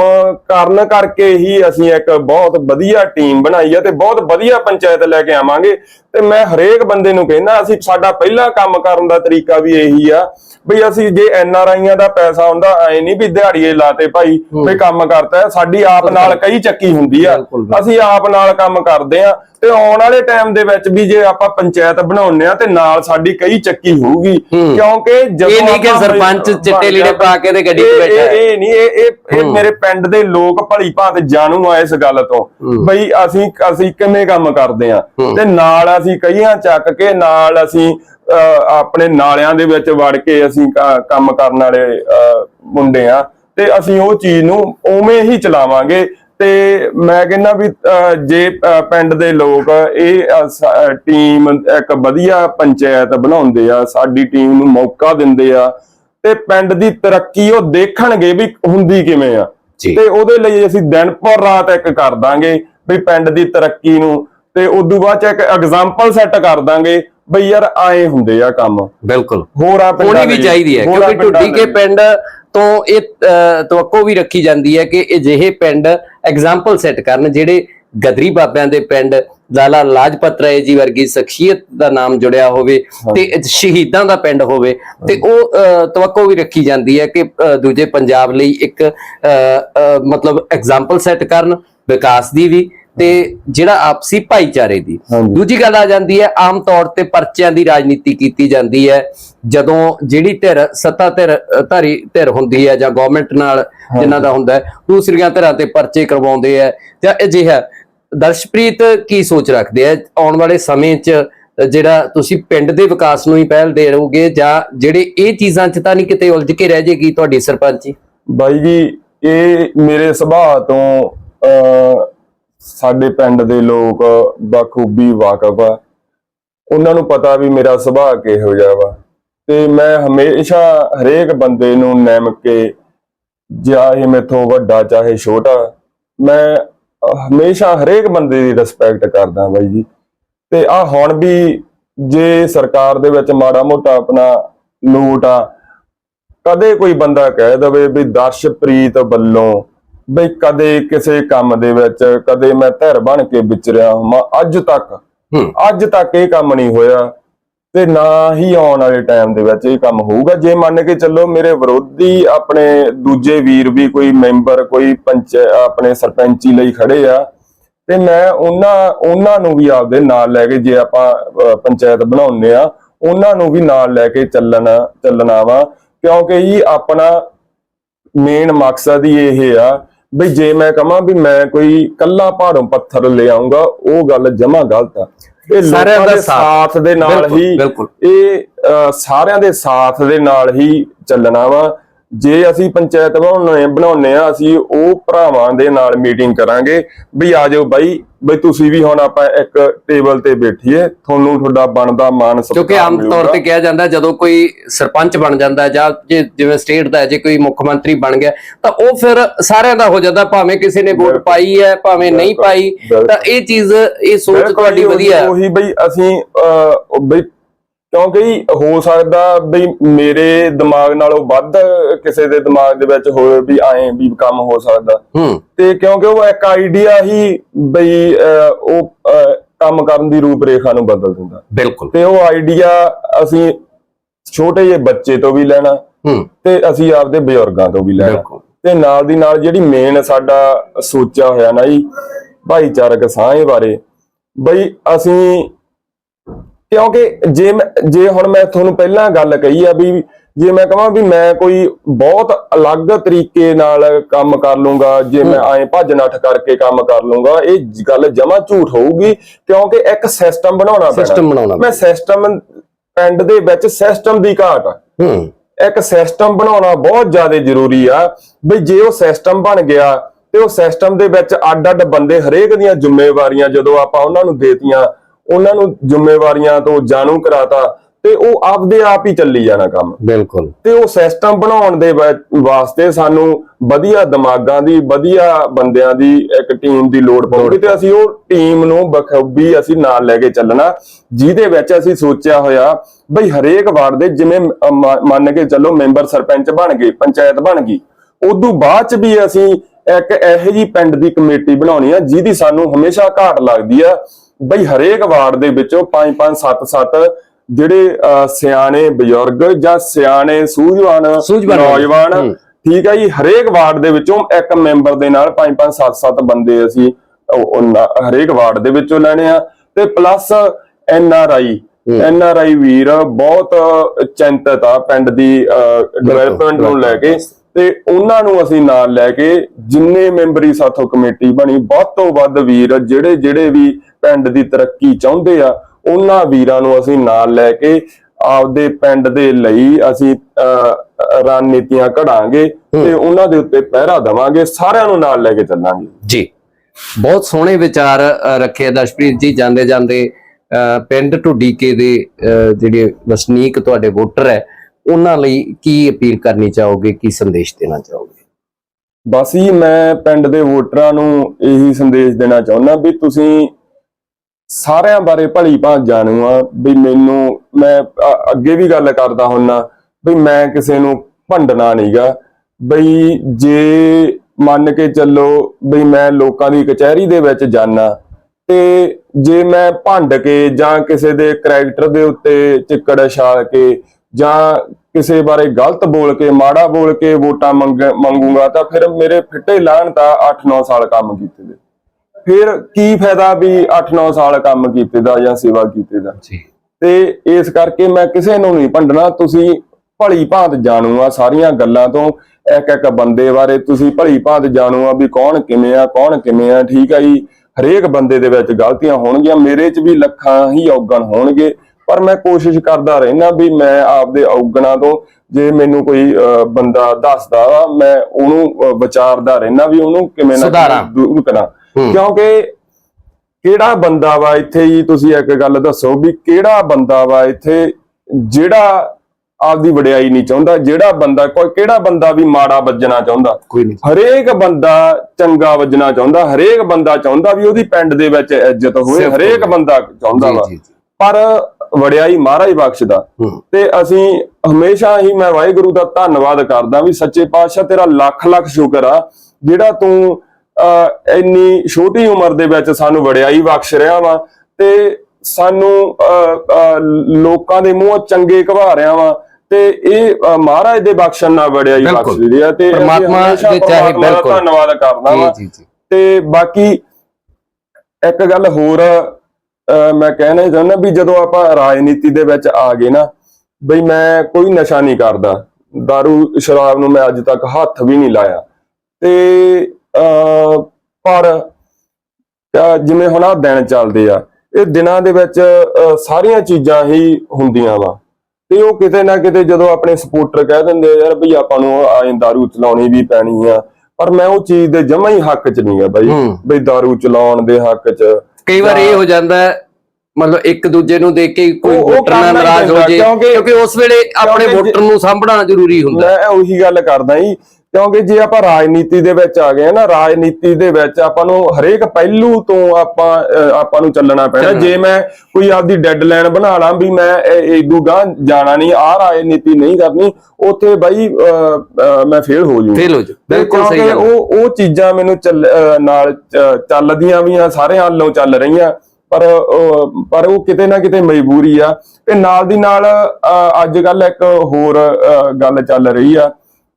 ਕਰਨ ਕਰਕੇ ਹੀ ਅਸੀਂ ਇੱਕ ਬਹੁਤ ਵਧੀਆ ਟੀਮ ਬਣਾਈ ਆ ਤੇ ਬਹੁਤ ਵਧੀਆ ਪੰਚਾਇਤ ਲੈ ਕੇ ਆਵਾਂਗੇ। ਤੇ ਮੈਂ ਹਰੇਕ ਬੰਦੇ ਨੂੰ ਕਹਿੰਦਾ ਅਸੀਂ ਸਾਡਾ ਪਹਿਲਾ ਕੰਮ ਕਰਨ ਦਾ ਤਰੀਕਾ ਵੀ ਇਹੀ ਆ ਵੀ ਅਸੀਂ ਜੇ ਐਨ ਆਰ ਆਈਆਂ ਦਾ ਪੈਸਾ ਹੁੰਦਾ ਐ ਨਹੀਂ ਵੀ ਦਿਹਾੜੀਏ ਲਾਤੇ ਭਾਈ ਵੀ ਕੰਮ ਕਰਤਾ। ਸਾਡੀ ਆਪ ਨਾਲ ਕਈ ਚੱਕੀ ਹੁੰਦੀ ਆ। ਅਸੀਂ ਆਪ ਨਾਲ ਕੰਮ ਕਰਦੇ ਆ। ਤੇ ਆਉਣ ਵਾਲੇ ਟਾਈਮ ਦੇ ਵਿੱਚ ਵੀ ਜੇ ਆਪਾਂ ਪੰਚਾਇਤ ਬਣਾਉਂਦੇ ਆ ਤੇ ਨਾਲ ਸਾਡੀ ਕਈ ਚੱਕੀ ਹੋਊਗੀ। ਕਿਉਂਕਿ ਜਦੋਂ ਇਹ ਨਹੀਂ ਕਿ ਸਰਪੰਚ ਚਿੱਟੇ ਲੀੜੇ ਪਾ ਕੇ ਤੇ ਗੱਡੀ 'ਚ ਬੈਠਾ ਹੈ। ਇਹ ਨਹੀਂ ਇਹ ਇਹ। ਮੇਰੇ ਪਿੰਡ ਦੇ ਲੋਕ ਭਲੀ ਭਾਂਤ ਜਾਣੂ ਆ ਇਸ ਗੱਲ ਤੋਂ। ਬਈ ਅਸੀਂ ਅਸੀਂ ਕਿਵੇਂ ਕੰਮ ਕਰਦੇ ਆ। ਤੇ ਨਾਲ ਅਸੀਂ ਕਈਆਂ ਚੱਕ ਕੇ ਨਾਲ ਅਸੀਂ ਆਪਣੇ ਨਾਲਿਆਂ ਦੇ ਵਿੱਚ ਵੜ ਕੇ ਅਸੀਂ ਕੰਮ ਕਰਨ ਵਾਲੇ ਮੁੰਡੇ ਆ ਤੇ ਅਸੀਂ ਉਹ ਚੀਜ਼ ਨੂੰ ਉਵੇਂ ਹੀ ਚਲਾਵਾਂਗੇ ਤੇ ਮੈਂ ਕਹਿੰਦਾ ਵੀ ਜੇ ਪਿੰਡ ਦੇ ਲੋਕ ਇਹ ਟੀਮ ਇੱਕ ਵਧੀਆ ਪੰਚਾਇਤ ਬਣਾਉਂਦੇ ਆ ਸਾਡੀ ਟੀਮ ਨੂੰ ਮੌਕਾ ਦਿੰਦੇ ਆ ਤੇ ਪਿੰਡ ਦੀ ਤਰੱਕੀ ਉਹ ਦੇਖਣਗੇ ਵੀ ਹੁੰਦੀ ਕਿਵੇਂ ਆ। ਤੇ ਉਹਦੇ ਲਈ ਅਸੀਂ ਦਿਨ ਪਰ ਰਾਤ ਇੱਕ ਕਰ ਦਾਂਗੇ ਵੀ ਪਿੰਡ ਦੀ ਤਰੱਕੀ ਨੂੰ ਤੇ ਉਦੋਂ ਬਾਅਦ ਚ ਇੱਕ ਐਗਜ਼ਾਮਪਲ ਸੈੱਟ ਕਰ ਦਾਂਗੇ ਬਈ ਯਾਰ ਆਏ ਹੁੰਦੇ ਆ ਕੰਮ। ਬਿਲਕੁਲ। ਹੋਰ ਆ ਪਿੰਡਾਂ ਹੋਣੀ ਵੀ ਚਾਹੀਦੀ ਹੈ ਕਿਉਂਕਿ ਢੁੱਡੀ ਕੇ ਪਿੰਡ ਤੋਂ ਇਹ ਤਵੱਕੋ ਵੀ ਰੱਖੀ ਜਾਂਦੀ ਹੈ ਕਿ ਅਜਿਹੇ ਪਿੰਡ ਐਗਜ਼ਾਮਪਲ ਸੈੱਟ ਕਰਨ ਜਿਹੜੇ ਗਦਰੀ ਬਾਬਿਆਂ ਦੇ ਪਿੰਡ ਲਾਲਾ ਲਾਜਪਤ ਰਾਏ ਜੀ ਵਰਗੀ ਸ਼ਖਸੀਅਤ ਦਾ ਨਾਮ ਜੁੜਿਆ ਹੋਵੇ ਤੇ ਸ਼ਹੀਦਾਂ ਦਾ ਪਿੰਡ ਹੋਵੇ ਤੇ ਉਹ ਤਵੱਕੋ ਵੀ ਰੱਖੀ ਜਾਂਦੀ ਹੈ ਕਿ ਦੂਜੇ ਪੰਜਾਬ ਲਈ ਇੱਕ ਮਤਲਬ ਐਗਜ਼ਾਮਪਲ ਸੈੱਟ ਕਰਨ ਵਿਕਾਸ ਦੀ ਵੀ ਤੇ ਜਿਹੜਾ ਆਪਸੀ ਭਾਈਚਾਰੇ ਦੀ। ਦੂਜੀ ਗੱਲ ਆ ਜਾਂਦੀ ਹੈ ਆਮ ਤੌਰ ਤੇ ਪਰਚਿਆਂ ਦੀ ਰਾਜਨੀਤੀ ਕੀਤੀ ਜਾਂਦੀ ਹੈ। ਜਦੋਂ ਜਿਹੜੀ ਧਿਰ ਸੱਤਾ ਧਿਰ ਧਾਰੀ ਧਿਰ ਹੁੰਦੀ ਹੈ ਜਾਂ ਗਵਰਨਮੈਂਟ ਨਾਲ ਜਿਨ੍ਹਾਂ ਦਾ ਹੁੰਦਾ ਦੂਸਰੀਆਂ ਧਿਰਾਂ ਤੇ ਪਰਚੇ ਕਰਵਾਉਂਦੇ ਹੈ। ਜਾਂ ਅਜਿਹਾ ਦਰਸ਼ਪ੍ਰੀਤ ਕੀ ਸੋਚ ਰੱਖਦੇ ਆ ਆਉਣ ਵਾਲੇ ਸਮੇਂ 'ਚ ਜਿਹੜਾ ਤੁਸੀਂ ਪਿੰਡ ਦੇ ਵਿਕਾਸ ਨੂੰ ਹੀ ਪਹਿਲ ਦੇ ਰਹੋਗੇ ਜਾਂ ਜਿਹੜੇ ਇਹ ਚੀਜ਼ਾਂ 'ਚ ਤਾਂ ਨਹੀਂ ਕਿਤੇ ਉਲਝ ਕੇ ਰਹਿ ਜਾਏਗੀ ਤੁਹਾਡੀ ਸਰਪੰਚੀ? ਬਾਈ ਜੀ ਇਹ ਮੇਰੇ ਸੁਭਾਅ ਤੋਂ ਸਾਡੇ ਪਿੰਡ ਦੇ ਲੋਕ ਬਖੂਬੀ ਵਾਕਫ ਆ। ਉਹਨਾਂ ਨੂੰ ਪਤਾ ਵੀ ਮੇਰਾ ਸੁਭਾਅ ਕਿਹੋ ਜਿਹਾ ਵਾ। ਤੇ ਮੈਂ ਹਮੇਸ਼ਾ ਹਰੇਕ ਬੰਦੇ ਨੂੰ ਨਿਮ ਕੇ, ਚਾਹੇ ਮੇਥੋਂ ਵੱਡਾ, ਚਾਹੇ ਛੋਟਾ, ਮੈਂ ਹਮੇਸ਼ਾ ਹਰੇਕ ਬੰਦੇ ਦੀ ਰਿਸਪੈਕਟ ਕਰਦਾ ਬਾਈ ਜੀ। ਤੇ ਆ ਹੁਣ ਵੀ ਜੇ ਸਰਕਾਰ ਦੇ ਵਿੱਚ ਮਾੜਾ ਮੋਟਾ ਆਪਣਾ ਲੋਟ ਆ, ਕਦੇ ਕੋਈ ਬੰਦਾ ਕਹਿ ਦਵੇ ਵੀ ਦਰਸ਼ਪ੍ਰੀਤ ਵੱਲੋਂ ਬਈ ਕਦੇ ਕਿਸੇ ਕੰਮ ਦੇ ਵਿੱਚ ਕਦੇ ਮੈਂ ਧਿਰ ਬਣ ਕੇ ਵਿਚਰਿਆ ਹਾਂ ਅੱਜ ਤੱਕ। ਅੱਜ ਤੱਕ ਇਹ ਕੰਮ ਨਹੀਂ ਹੋਇਆ ਤੇ ਨਾ ਹੀ ਆਉਣ ਵਾਲੇ ਟਾਈਮ ਦੇ ਵਿੱਚ ਇਹ ਕੰਮ ਹੋਊਗਾ। ਜੇ ਮੰਨ ਕੇ ਚੱਲੋ ਮੇਰੇ ਵਿਰੋਧੀ ਆਪਣੇ ਦੂਜੇ ਵੀਰ ਵੀ ਕੋਈ ਮੈਂਬਰ ਕੋਈ ਪੰਚ ਆਪਣੇ ਸਰਪੰਚੀ ਲਈ ਖੜੇ ਆ ਤੇ ਮੈਂ ਉਹਨਾਂ ਉਹਨਾਂ ਨੂੰ ਵੀ ਆਪਦੇ ਨਾਲ ਲੈ ਕੇ ਜੇ ਆਪਾਂ ਪੰਚਾਇਤ ਬਣਾਉਂਦੇ ਆ ਉਹਨਾਂ ਨੂੰ ਵੀ ਨਾਲ ਲੈ ਕੇ ਚੱਲਣਾ ਚੱਲਣਾ ਵਾ। ਕਿਉਂਕਿ ਇਹ ਆਪਣਾ ਮੇਨ ਮਕਸਦ ਹੀ ਇਹ ਆ ਵੀ ਜੇ ਮੈਂ ਕਹਾਂ ਵੀ ਮੈਂ ਕੋਈ ਕੱਲਾ ਪਹਾੜੋਂ ਪੱਥਰ ਲੈ ਆਉਂਗਾ ਉਹ ਗੱਲ ਜਮਾ ਗਲਤ ਆ ਇਹ ਸਾਰਿਆਂ ਦਾ ਸਾਥ। ਦੇ ਨਾਲ ਹੀ। ਇਹ ਸਾਰਿਆਂ ਦੇ ਸਾਥ ਦੇ ਨਾਲ ਹੀ ਚੱਲਣਾ ਵਾ ਜੇ ਅਸੀਂ ਪੰਚਾਇਤ ਬਣਾਉਣੇ ਬਣਾਉਣੇ ਆ ਅਸੀਂ ਉਹ ਭਰਾਵਾਂ ਦੇ ਨਾਲ ਮੀਟਿੰਗ ਕਰਾਂਗੇ ਵੀ ਆ ਜਾਓ ਬਾਈ ਬਈ ਤੁਸੀਂ ਵੀ ਹੁਣ ਆਪਾਂ ਇੱਕ ਟੇਬਲ ਤੇ ਬੈਠੀਏ ਤੁਹਾਨੂੰ ਤੁਹਾਡਾ ਬਣਦਾ ਮਾਨ ਸਤਿਕਾਰ ਕਿਉਂਕਿ ਆਮ ਤੌਰ। ਤੇ ਕਿਹਾ ਜਾਂਦਾ ਜਦੋਂ ਕੋਈ ਸਰਪੰਚ ਬਣ ਜਾਂਦਾ ਜਾਂ ਜੇ ਜਿਵੇਂ ਸਟੇਟ ਦਾ ਜੇ ਕੋਈ ਮੁੱਖ ਮੰਤਰੀ ਬਣ ਗਿਆ ਤਾਂ ਉਹ ਫਿਰ ਸਾਰਿਆਂ ਦਾ ਹੋ ਜਾਂਦਾ ਭਾਵੇਂ ਕਿਸੇ ਨੇ ਵੋਟ। ਪਾਈ ਹੈ ਭਾਵੇਂ ਨਹੀਂ ਪਾਈ। ਤਾਂ ਇਹ ਚੀਜ਼ ਇਹ ਸੋਚ ਤੁਹਾਡੀ ਵਧੀਆ ਹੈ ਉਹੀ ਬਈ ਅਸੀਂ ਬਈ ਕਿਉਂਕਿ ਹੋ ਸਕਦਾ ਬਈ ਮੇਰੇ ਦਿਮਾਗ ਨਾਲੋਂ ਵੱਧ ਕਿਸੇ ਦੇ ਦਿਮਾਗ ਦੇ ਵਿੱਚ ਹੋਵੇ ਵੀ ਐਂ ਵੀ ਕੰਮ ਹੋ ਸਕਦਾ। ਹੂੰ। ਤੇ ਕਿਉਂਕਿ ਉਹ ਇੱਕ ਆਈਡੀਆ ਹੀ ਬਈ ਉਹ ਕੰਮ ਕਰਨ ਦੀ ਰੂਪਰੇਖਾ ਨੂੰ ਬਦਲ ਦਿੰਦਾ। ਬਿਲਕੁਲ। ਤੇ ਉਹ ਆਈਡੀਆ ਅਸੀਂ ਛੋਟੇ ਜਿਹੇ ਬੱਚੇ ਤੋਂ ਵੀ ਲੈਣਾ ਹੂੰ। ਤੇ ਅਸੀਂ ਆਪਦੇ ਬਜ਼ੁਰਗਾਂ ਤੋਂ ਵੀ ਲੈਣਾ। ਤੇ ਨਾਲ ਦੀ ਨਾਲ ਜਿਹੜੀ ਮੇਨ ਸਾਡਾ ਸੋਚਿਆ ਹੋਇਆ ਨਾ ਜੀ ਭਾਈਚਾਰਕ ਸਾਂਝ ਬਾਰੇ ਬਈ ਅਸੀਂ ਕਿਉਂਕਿ ਜੇ ਜੇ ਹੁਣ ਮੈਂ ਤੁਹਾਨੂੰ ਪਹਿਲਾਂ ਗੱਲ ਕਹੀ ਆ ਵੀ ਜੇ ਮੈਂ ਕਹਾਂ ਵੀ ਮੈਂ ਕੋਈ ਬਹੁਤ ਅਲੱਗ ਤਰੀਕੇ ਨਾਲ ਕੰਮ ਕਰ ਲੂੰਗਾ ਜੇ ਮੈਂ ਐਂ ਭੱਜ ਨੱਠ ਕਰਕੇ ਕੰਮ ਕਰ ਲੂੰਗਾ ਇਹ ਗੱਲ ਜਮਾ ਝੂਠ ਹੋਊਗੀ ਕਿਉਂਕਿ ਇੱਕ ਸਿਸਟਮ ਬਣਾਉਣਾ ਪੈਣਾ। ਸਿਸਟਮ ਬਣਾਉਣਾ ਮੈਂ ਸਿਸਟਮ ਪਿੰਡ ਦੇ ਵਿੱਚ ਸਿਸਟਮ ਦੀ ਘਾਟ ਆ। ਹੂੰ। ਇੱਕ ਸਿਸਟਮ ਬਣਾਉਣਾ ਬਹੁਤ ਜ਼ਿਆਦਾ ਜ਼ਰੂਰੀ ਆ ਵੀ ਜੇ ਉਹ ਸਿਸਟਮ ਬਣ ਗਿਆ ਤੇ ਉਹ ਸਿਸਟਮ ਦੇ ਵਿੱਚ ਅੱਡ-ਅੱਡ ਬੰਦੇ ਹਰੇਕ ਦੀਆਂ ਜ਼ਿੰਮੇਵਾਰੀਆਂ ਜਦੋਂ ਆਪਾਂ ਉਹਨਾਂ ਨੂੰ ਦੇਤੀਆਂ ਉਹਨਾਂ ਨੂੰ ਜ਼ਿੰਮੇਵਾਰੀਆਂ ਤੋਂ ਜਾਣੂ ਕਰਾਤਾ ਤੇ ਉਹ ਆਪਦੇ ਆਪ ਹੀ ਚੱਲੀ ਜਾਣਾ ਕੰਮ। ਬਿਲਕੁਲ। ਤੇ ਉਹ ਸਿਸਟਮ ਬਣਾਉਣ ਦੇ ਵਾਸਤੇ ਸਾਨੂੰ ਵਧੀਆ ਦਿਮਾਗਾਂ ਦੀ ਵਧੀਆ ਬੰਦਿਆਂ ਦੀ ਇੱਕ ਟੀਮ ਦੀ ਲੋੜ ਪਊਗੀ ਤੇ ਅਸੀਂ ਉਹ ਟੀਮ ਨੂੰ ਬਖੂਬੀ ਅਸੀਂ ਨਾਲ ਲੈ ਕੇ ਚੱਲਣਾ ਜਿਹਦੇ ਵਿੱਚ ਅਸੀਂ ਸੋਚਿਆ ਹੋਇਆ ਬਈ ਹਰੇਕ ਵਾਰਡ ਦੇ ਜਿਵੇਂ ਮੰਨ ਕੇ ਚੱਲੋ ਮੈਂਬਰ ਸਰਪੰਚ ਬਣ ਗਏ ਪੰਚਾਇਤ ਬਣ ਗਈ ਉਦੋਂ ਬਾਅਦ ਚ ਵੀ ਅਸੀਂ ਇੱਕ ਇਹੋ ਜੀ ਪਿੰਡ ਦੀ ਕਮੇਟੀ ਬਣਾਉਣੀ ਆ ਜਿਹਦੀ ਸਾਨੂੰ ਹਮੇਸ਼ਾ ਘਾਟ ਲੱਗਦੀ ਆ ਬਈ ਹਰੇਕ ਵਾਰਡ ਦੇ ਵਿੱਚੋਂ 5 5 7 7 ਜਿਹੜੇ ਸਿਆਣੇ ਬਜ਼ੁਰਗ ਜਾਂ ਸਿਆਣੇ ਸੂਝਵਾਨ ਨੌਜਵਾਨ। ਠੀਕ ਹੈ ਜੀ ਹਰੇਕ ਵਾਰਡ ਦੇ ਵਿੱਚੋਂ ਇੱਕ ਮੈਂਬਰ ਦੇ ਨਾਲ 5 5 7 7 ਬੰਦੇ ਅਸੀਂ ਹਰੇਕ ਵਾਰਡ ਦੇ ਵਿੱਚੋਂ ਲੈਣੇ ਆ ਤੇ plus N R I. N R I ਵੀਰ ਬਹੁਤ ਚਿੰਤਤ ਆ ਪਿੰਡ ਦੀ ਡਿਵੈਲਪਮੈਂਟ ਨੂੰ ਲੈ ਕੇ ਤੇ ਉਹਨਾਂ ਨੂੰ ਅਸੀਂ ਨਾਲ ਲੈ ਕੇ ਜਿੰਨੇ ਮੈਂਬਰੀ ਸਾਥੋਂ ਕਮੇਟੀ ਬਣੀ ਵੱਧ ਤੋਂ ਵੱਧ ਵੀਰ ਜਿਹੜੇ ਜਿਹੜੇ ਵੀ ਪਿੰਡ ਦੀ ਤਰੱਕੀ ਚਾਹੁੰਦੇ ਆ ਉਹਨਾਂ ਵੀਰਾਂ ਨੂੰ ਅਸੀਂ ਨਾਲ ਲੈ ਕੇ ਆਪਦੇ ਪਿੰਡ ਦੇ ਲਈ ਅਸੀਂ ਰਣਨੀਤੀਆਂ ਘੜਾਂਗੇ ਤੇ ਉਹਨਾਂ ਦੇ ਉੱਤੇ ਪਹਿਰਾ ਦੇਵਾਂਗੇ ਸਾਰਿਆਂ ਨੂੰ ਨਾਲ ਲੈ ਕੇ ਚੱਲਾਂਗੇ। ਜੀ। ਬਹੁਤ ਸੋਹਣੇ ਵਿਚਾਰ ਰੱਖੇ ਦਸ਼ਪ੍ਰੀਤ ਜੀ ਜਾਂਦੇ ਜਾਂਦੇ ਪਿੰਡ ਢੁੱਡੀਕੇ ਦੇ ਜਿਹੜੇ ਵਸਨੀਕ ਤੁਹਾਡੇ ਵੋਟਰ ਹੈ ਉਹਨਾਂ ਲਈ ਕੀ ਅਪੀਲ ਕਰਨੀ ਚਾਹੋਗੇ ਕੀ ਸੰਦੇਸ਼ ਦੇਣਾ ਚਾਹੋਗੇ? ਬਸ ਹੀ ਮੈਂ ਪਿੰਡ ਦੇ ਵੋਟਰਾਂ ਨੂੰ ਇਹੀ ਸੰਦੇਸ਼ ਦੇਣਾ ਚਾਹੁੰਦਾ ਵੀ ਤੁਸੀਂ ਸਾਰਿਆਂ ਬਾਰੇ ਭਲੀ ਭਾਂਤ ਜਾਣੂ ਆ ਵੀ ਮੈਨੂੰ ਮੈਂ ਅੱਗੇ ਵੀ ਗੱਲ ਕਰਦਾ ਹੁੰਨਾ ਵੀ ਮੈਂ ਕਿਸੇ ਨੂੰ ਭੰਡਣਾ ਨਹੀਂਗਾ। ਬਈ ਜੇ ਮੰਨ ਕੇ ਚੱਲੋ ਬਈ ਮੈਂ ਲੋਕਾਂ ਦੀ ਕਚਹਿਰੀ ਦੇ ਵਿੱਚ ਜਾਣਾ ਤੇ ਜੇ ਮੈਂ ਭੰਡ ਕੇ ਜਾਂ ਕਿਸੇ ਦੇ ਕੈਰੈਕਟਰ ਦੇ ਉੱਤੇ ਚਿੱਕੜ ਛਾਲ ਕੇ ਜਾਂ ਕਿਸੇ ਬਾਰੇ ਗਲਤ ਬੋਲ ਕੇ, ਮਾੜਾ ਬੋਲ ਕੇ ਵੋਟਾਂ ਮੰਗ, ਮੰਗੂਗਾ ਤਾਂ ਫਿਰ ਮੇਰੇ ਫਿੱਟੇ ਲਾਣ ਤਾਂ 8-9 ਸਾਲ ਕੰਮ ਕੀਤੇ ਦੇ ਫਿਰ ਕੀ ਫਾਇਦਾ ਵੀ 8-9 ਸਾਲ ਕੰਮ ਕੀਤੇ ਦਾ ਜਾਂ ਸੇਵਾ ਕੀਤੇ ਦਾ? ਜੀ। ਤੇ ਇਸ ਕਰਕੇ ਮੈਂ ਕਿਸੇ ਨੂੰ ਨਹੀਂ ਭੰਡਣਾ ਤੁਸੀਂ ਭਲੀ ਭਾਂਤ ਜਾਣੂ ਆ ਸਾਰੀਆਂ ਗੱਲਾਂ ਤੋਂ। ਇੱਕ ਇੱਕ ਬੰਦੇ ਬਾਰੇ ਤੁਸੀਂ ਭਲੀ ਭਾਂਤ ਜਾਣੂ ਆ ਵੀ ਕੌਣ ਕਿਵੇਂ ਆ ਕੌਣ ਕਿਵੇਂ ਆ ਠੀਕ ਆ ਜੀ? ਹਰੇਕ ਬੰਦੇ ਦੇ ਵਿੱਚ ਗਲਤੀਆਂ ਹੋਣਗੀਆਂ ਮੇਰੇ 'ਚ ਵੀ ਲੱਖਾਂ ਹੀ ਔਗਣ ਹੋਣਗੇ। ਪਰ ਮੈਂ ਕੋਸ਼ਿਸ਼ ਕਰਦਾ ਰਹਿਣਾ ਵੀ ਮੈਂ ਆਪਦੇ ਔਗਣਾਂ ਤੋਂ ਜੇ ਮੈਨੂੰ ਕੋਈ ਬੰਦਾ ਦੱਸਦਾ ਮੈਂ ਉਹਨੂੰ ਵਿਚਾਰਦਾ ਰਹਿਣਾ ਵੀ ਉਹਨੂੰ ਕਿਵੇਂ ਨਾ ਦੂਰ ਕਰਾਂ। ਕਿਉਂਕਿ ਕਿਹੜਾ ਬੰਦਾ ਵਾ ਇੱਥੇ ਜੀ ਤੁਸੀਂ ਇੱਕ ਗੱਲ ਦੱਸੋ ਵੀ ਕਿਹੜਾ ਬੰਦਾ ਵਾ ਇੱਥੇ ਜਿਹੜਾ ਆਪਦੀ ਵਡਿਆਈ ਨਹੀਂ ਚਾਹੁੰਦਾ ਜਿਹੜਾ ਬੰਦਾ ਕੋਈ ਕਿਹੜਾ ਬੰਦਾ ਵੀ ਮਾੜਾ ਵੱਜਣਾ ਚਾਹੁੰਦਾ? ਕੋਈ ਨਹੀਂ। ਹਰੇਕ ਬੰਦਾ ਚੰਗਾ ਵੱਜਣਾ ਚਾਹੁੰਦਾ ਹਰੇਕ ਬੰਦਾ ਚਾਹੁੰਦਾ ਵੀ ਉਹਦੀ ਪਿੰਡ ਦੇ ਵਿੱਚ ਇੱਜ਼ਤ ਹੋਵੇ ਹਰੇਕ ਬੰਦਾ ਚਾਹੁੰਦਾ ਵਾ। ਪਰ ਵਡਿਆਈ ਮਹਾਰਾਜ ਬਖਸ਼ਦਾ ਤੇ ਅਸੀਂ ਹਮੇਸ਼ਾ ਹੀ ਮੈਂ ਵਾਹਿਗੁਰੂ ਦਾ ਧੰਨਵਾਦ ਕਰਦਾ ਵੀ ਸੱਚੇ ਪਾਤਸ਼ਾਹ ਤੇਰਾ ਲੱਖ ਲੱਖ ਸ਼ੁਕਰ ਆ ਜਿਹੜਾ ਤੂੰ ਇੰਨੀ ਛੋਟੀ ਉਮਰ ਦੇ ਵਿੱਚ ਸਾਨੂੰ ਵਡਿਆਈ ਬਖਸ਼ ਰਿਹਾ ਵਾ ਤੇ ਸਾਨੂੰ ਲੋਕਾਂ ਦੇ ਮੂੰਹੋਂ ਚੰਗੇ ਘਵਾ ਰਿਹਾ ਵਾ ਤੇ ਇਹ ਮਹਾਰਾਜ ਦੇ ਬਖਸ਼ਣ ਨਾਲ ਵਡਿਆਈ। ਬਖਸ਼ ਰਹੀ ਆ ਤੇ ਪਰਮਾਤਮਾ ਦੇ ਚਾਹੇ ਬਿਲਕੁਲ। ਧੰਨਵਾਦ ਕਰਦਾ ਵਾ ਤੇ ਬਾਕੀ ਇੱਕ ਗੱਲ ਹੋਰ ਮੈਂ ਕਹਿਣਾ ਚਾਹੁੰਦਾ ਵੀ ਜਦੋਂ ਆਪਾਂ ਰਾਜਨੀਤੀ ਦੇ ਵਿੱਚ ਆ ਗਏ ਨਾ ਬਈ ਮੈਂ ਕੋਈ ਨਸ਼ਾ ਨਹੀਂ ਕਰਦਾ दारू ਸ਼ਰਾਬ ਨੂੰ ਮੈਂ ਅੱਜ ਤੱਕ ਹੱਥ ਵੀ ਨਹੀਂ ਲਾਇਆ ਤੇ ਪਰ ਅਹ ਜਿਵੇਂ ਹੁਣ ਆ ਦਿਨ ਚੱਲਦੇ ਆ ਇਹ ਦਿਨਾਂ ਦੇ ਵਿੱਚ ਅਹ ਸਾਰੀਆਂ ਚੀਜ਼ਾਂ ਹੀ ਹੁੰਦੀਆਂ ਵਾ ਤੇ ਉਹ ਕਿਤੇ ਨਾ ਕਿਤੇ ਜਦੋਂ ਆਪਣੇ ਸਪੋਰਟਰ ਕਹਿ ਦਿੰਦੇ ਆ, ਯਾਰ ਵੀ ਆਪਾਂ ਨੂੰ ਆਏ दारू ਚਲਾਉਣੀ ਵੀ ਪੈਣੀ ਆ ਪਰ ਮੈਂ ਉਹ ਚੀਜ਼ ਦੇ ਜਮਾ ਹੀ ਹੱਕ 'ਚ ਨਹੀਂ ਆ ਬਾਈ ਹੂੰ ਬਈ दारू ਚਲਾਉਣ ਦੇ ਹੱਕ 'ਚ ਕਈ ਵਾਰ ਇਹ ਹੋ ਜਾਂਦਾ ਹੈ ਮਤਲਬ ਇੱਕ ਦੂਜੇ ਨੂੰ ਦੇਖ ਕੇ ਕੋਈ ਉਹ- ਉਹ ਵੋਟਰ ਨਾਲ ਕਰਨਾ ਹੀ ਨਾਰਾਜ਼ ਹੋ ਪੈਂਦਾ, ਜੇ ਕਿਉਂਕਿ- ਕਿਉਂਕਿ ਉਸ ਵੇਲੇ ਆਪਣੇ ਕਿਉਂਕਿ ਵੋਟਰ ਨੂੰ ਸਾਂਭਣਾ ਜ਼ਰੂਰੀ ਹੁੰਦਾ ਹੈ। ਮੈਂ ਉਹੀ ਗੱਲ ਕਰਦਾ ਜੀ ਕਿਉਂਕਿ ਜੇ ਆਪਾਂ ਰਾਜਨੀਤੀ ਦੇ ਵਿੱਚ ਆ ਗਏ ਆ ਨਾ ਰਾਜਨੀਤੀ ਦੇ ਵਿੱਚ ਆਪਾਂ ਨੂੰ ਹਰੇਕ ਪਹਿਲੂ ਤੋਂ ਆਪਾਂ ਆਪਾਂ ਨੂੰ ਚੱਲਣਾ ਪੈਣਾ। ਜੇ ਮੈਂ ਕੋਈ ਆਪਦੀ ਡੈਡਲਾਈਨ ਬਣਾ ਲਾਂ ਵੀ ਮੈਂ ਇਦੂ ਗਾਂ ਜਾਣਾ ਨਹੀਂ ਆ ਰਾਜਨੀਤੀ ਨਹੀਂ ਕਰਨੀ ਉੱਥੇ ਬਾਈ ਮੈਂ ਫੇਲ ਹੋ ਜੂਗਾ ਫੇਲ ਹੋ ਜਾ ਬਿਲਕੁਲ ਸਹੀ ਗੱਲ ਹੈ। ਉਹ ਉਹ ਚੀਜ਼ਾਂ ਮੈਨੂੰ ਨਾਲ ਚੱਲਦੀਆਂ ਵੀ ਆ ਸਾਰੇ ਹਾਲੋਂ ਚੱਲ ਰਹੀਆਂ। ਪਰ ਪਰ ਉਹ ਕਿਤੇ ਨਾ ਕਿਤੇ ਮਜਬੂਰੀ ਆ। ਤੇ ਨਾਲ ਦੀ ਨਾਲ ਅੱਜ ਕੱਲ ਇੱਕ ਹੋਰ ਗੱਲ ਚੱਲ ਰਹੀ ਆ।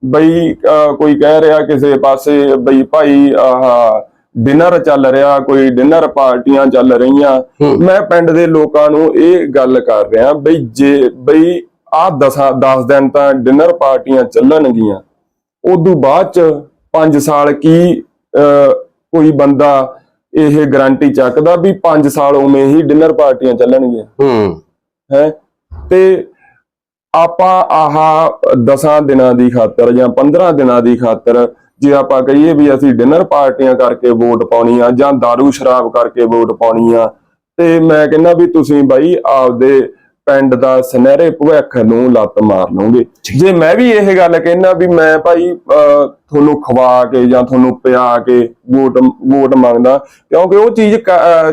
ਬਈ ਕੋਈ ਕਹਿ ਰਿਹਾ ਕਿਸੇ ਪਾਸੇ ਬਈ ਭਾਈ ਆਹ ਡਿਨਰ ਚੱਲ ਰਿਹਾ ਕੋਈ ਡਿਨਰ ਪਾਰਟੀਆਂ ਚੱਲ ਰਹੀਆਂ। ਮੈਂ ਪਿੰਡ ਦੇ ਲੋਕਾਂ ਨੂੰ ਇਹ ਗੱਲ ਕਰ ਰਿਹਾ ਬਈ ਜੇ ਬਈ ਆਹ 10 10 ਦਿਨ ਤਾਂ ਡਿਨਰ ਪਾਰਟੀਆਂ ਚੱਲਣਗੀਆਂ। ਉਦੋਂ ਬਾਅਦ ਚ 5 ਸਾਲ ਕੀ ਕੋਈ ਬੰਦਾ ਇਹ ਗਾਰੰਟੀ ਚੱਕਦਾ ਵੀ 5 ਸਾਲ ਉਵੇਂ ਹੀ ਡਿਨਰ ਪਾਰਟੀਆਂ ਚੱਲਣਗੀਆਂ। ਹੂੰ। ਹੈ? ਤੇ ਆਪਾਂ ਆਹ 10 ਦਿਨਾਂ ਦੀ ਖਾਤਰ ਜਾਂ 15 ਦਿਨਾਂ ਦੀ ਖਾਤਰ ਜੇ ਆਪਾਂ ਕਹੀਏ ਵੀ ਅਸੀਂ ਡਿਨਰ ਪਾਰਟੀਆਂ ਕਰਕੇ ਵੋਟ ਪਾਉਣੀ ਆ ਜਾਂ दारू ਸ਼ਰਾਬ ਕਰਕੇ ਵੋਟ ਪਾਉਣੀ ਆ ਤੇ ਮੈਂ ਕਹਿੰਦਾ ਵੀ ਤੁਸੀਂ ਬਾਈ ਆਪਦੇ ਪਿੰਡ ਦਾ ਸੁਨਹਿਰੇ ਭਵਿੱਖ ਨੂੰ ਲੱਤ ਮਾਰ ਲਓਗੇ। ਜੇ ਮੈਂ ਵੀ ਇਹ ਗੱਲ ਕਹਿਣਾ ਵੀ ਮੈਂ ਭਾਈ ਤੁਹਾਨੂੰ ਖਵਾ ਕੇ ਜਾਂ ਤੁਹਾਨੂੰ ਪਿਆ ਕੇ ਵੋਟ ਵੋਟ ਮੰਗਦਾ ਕਿਉਂਕਿ ਉਹ ਚੀਜ਼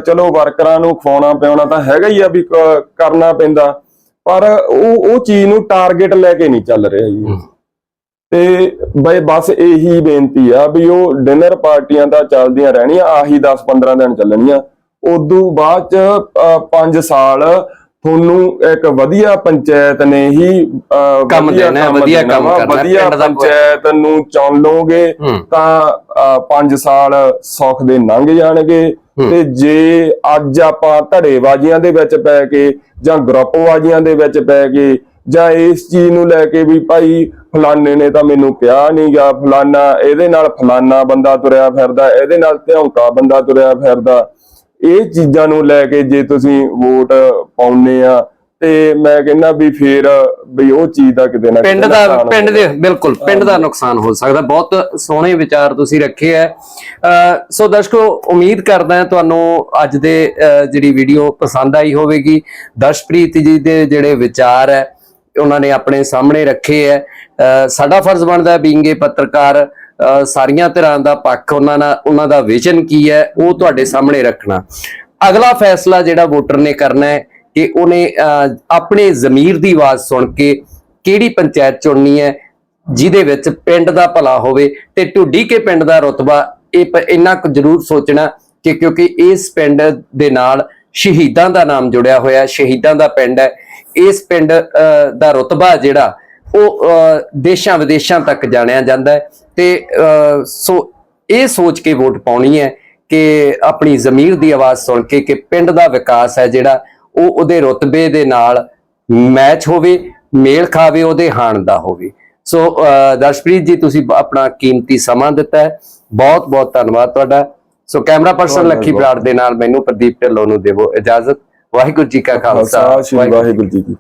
ਚਲੋ ਵਰਕਰਾਂ ਨੂੰ ਖਵਾਉਣਾ ਪਿਆਉਣਾ ਤਾਂ ਹੈਗਾ ਹੀ ਆ ਵੀ ਕਰਨਾ ਪੈਂਦਾ। ਪਰ ਉਹ ਉਹ ਚੀਜ਼ ਨੂੰ ਟਾਰਗੇਟ ਲੈ ਕੇ ਨਹੀਂ ਚੱਲ ਰਿਹਾ ਜੀ। ਤੇ ਬਈ ਬਸ ਇਹੀ ਬੇਨਤੀ ਆ ਵੀ ਉਹ ਡਿਨਰ ਪਾਰਟੀਆਂ ਤਾਂ ਚੱਲਦੀਆਂ ਰਹਿਣੀਆਂ ਆਹੀ 10-15 ਦਿਨ ਚੱਲਣੀਆਂ ਉਦੋਂ ਬਾਅਦ ਚ 5 ਸਾਲ ਤੁਹਾਨੂੰ ਇੱਕ ਵਧੀਆ ਪੰਚਾਇਤ ਨੇ ਹੀ ਕੰਮ ਦੇਣਾ ਹੈ, ਵਧੀਆ ਕੰਮ ਕਰਨਾ ਵਧੀਆ ਪੰਚਾਇਤ ਨੂੰ ਚੁਣ ਲਓਗੇ ਤਾਂ 5 ਸਾਲ ਸੁੱਖ ਦੇ ਲੰਘ ਜਾਣਗੇ। ਤੇ ਜੇ ਅੱਜ ਆਪਾਂ ਧੜੇਬਾਜ਼ੀਆਂ ਦੇ ਵਿੱਚ ਪੈ ਕੇ ਜਾਂ ਗਰੁੱਪਬਾਜ਼ੀਆਂ ਦੇ ਵਿੱਚ ਪੈ ਕੇ ਜਾਂ ਇਸ ਚੀਜ਼ ਨੂੰ ਲੈ ਕੇ ਵੀ ਭਾਈ ਫਲਾਣੇ ਨੇ ਤਾਂ ਮੈਨੂੰ ਕਿਹਾ ਨਹੀਂਗਾ ਫਲਾਨਾ ਇਹਦੇ ਨਾਲ ਫਲਾਨਾ ਬੰਦਾ ਤੁਰਿਆ ਫਿਰਦਾ ਇਹਦੇ ਨਾਲ ਧਿਉਂਕਾ ਬੰਦਾ ਤੁਰਿਆ ਫਿਰਦਾ। ਇਹ ਚੀਜ਼ਾਂ ਨੂੰ ਲੈ ਕੇ ਜੇ ਤੁਸੀਂ ਵੋਟ ਪਾਉਨੇ ਆ ਤੇ ਮੈਂ ਕਹਿੰਦਾ ਵੀ ਫੇਰ ਵੀ ਉਹ ਚੀਜ਼ ਦਾ ਕਿਤੇ ਨਾ ਪਿੰਡ ਦਾ ਪਿੰਡ। ਦੇ ਬਿਲਕੁਲ ਪਿੰਡ ਦਾ ਨੁਕਸਾਨ ਹੋ ਸਕਦਾ। ਬਹੁਤ ਸੋਹਣੇ ਵਿਚਾਰ ਤੁਸੀਂ ਰੱਖੇ ਅਹ ਸੋ ਦਰਸ਼ਕੋ ਉਮੀਦ ਕਰਦਾ ਹਾਂ ਤੁਹਾਨੂੰ ਅੱਜ ਦੇ ਜਿਹੜੀ ਵੀਡੀਓ ਪਸੰਦ ਆਈ ਹੋਵੇਗੀ। ਦਰਸ਼ਪ੍ਰੀਤ ਜੀ ਦੇ ਜਿਹੜੇ ਵਿਚਾਰ ਹੈ ਉਹਨਾਂ ਨੇ ਆਪਣੇ ਸਾਹਮਣੇ ਰੱਖੇ ਹੈ। ਸਾਡਾ ਫਰਜ਼ ਬਣਦਾ ਹੈ ਬੀਂਗੇ ਪੱਤਰਕਾਰ ਸਾਰੀਆਂ ਤਰ੍ਹਾਂ ਦਾ ਪੱਖ ਉਹਨਾਂ ਨਾਲ ਉਹਨਾਂ ਦਾ ਵਿਜ਼ਨ ਕੀ ਹੈ ਉਹ ਤੁਹਾਡੇ ਸਾਹਮਣੇ ਰੱਖਣਾ। ਅਗਲਾ ਫੈਸਲਾ ਜਿਹੜਾ ਵੋਟਰ ਨੇ ਕਰਨਾ ਹੈ ਕਿ ਉਹਨੇ ਆਪਣੇ ਜ਼ਮੀਰ ਦੀ ਆਵਾਜ਼ ਸੁਣ ਕੇ ਕਿਹੜੀ ਪੰਚਾਇਤ ਚੁਣਨੀ ਹੈ ਜਿਹਦੇ ਵਿੱਚ ਪਿੰਡ ਦਾ ਭਲਾ ਹੋਵੇ ਤੇ ਢੁੱਡੀ ਕੇ ਪਿੰਡ ਦਾ ਰੁਤਬਾ ਇਹ ਇੰਨਾ ਕੁ ਜ਼ਰੂਰ ਸੋਚਣਾ ਕਿ ਕਿਉਂਕਿ ਇਸ ਪਿੰਡ ਦੇ ਨਾਲ ਸ਼ਹੀਦਾਂ ਦਾ ਨਾਮ ਜੁੜਿਆ ਹੋਇਆ ਸ਼ਹੀਦਾਂ ਦਾ ਪਿੰਡ ਹੈ। ਇਸ ਪਿੰਡ ਅਹ, ਦਾ ਰੁਤਬਾ ਜਿਹੜਾ ਉਹ ਦੇਸ਼ਾਂ ਵਿਦੇਸ਼ਾਂ ਤੱਕ ਜਾਣਿਆ ਜਾਂਦਾ ਹੈ ਤੇ ਸੋ ਇਹ ਸੋਚ ਕੇ ਵੋਟ ਪਾਉਣੀ ਹੈ ਕਿ ਆਪਣੀ ਜ਼ਮੀਰ ਦੀ ਆਵਾਜ਼ ਸੁਣ ਕੇ ਕਿ ਪਿੰਡ ਦਾ ਵਿਕਾਸ ਹੈ ਜਿਹੜਾ ਉਹ ਉਹਦੇ ਰੁਤਬੇ ਦੇ ਨਾਲ ਮੈਚ ਹੋਵੇ ਮੇਲ ਖਾਵੇ ਉਹਦੇ ਹਾਣ ਦਾ ਹੋਵੇ। ਸੋ ਦਰਸ਼ਪ੍ਰੀਤ ਜੀ ਤੁਸੀਂ ਆਪਣਾ ਕੀਮਤੀ ਸਮਾਂ ਦਿੱਤਾ ਹੈ। ਬਹੁਤ ਬਹੁਤ ਧੰਨਵਾਦ ਤੁਹਾਡਾ। So camera person Lakhi. Brar ਦੇ ਨਾਲ ਮੈਨੂੰ ਪ੍ਰਦੀਪ ਢਿੱਲੋਂ ਨੂੰ ਦੇਵੋ ਇਜਾਜ਼ਤ। ਵਾਹਿਗੁਰੂ ਜੀ ਕਾ ਖਾਲਸਾ। ਵਾਹਿਗੁਰੂ ਜੀ ਕੀ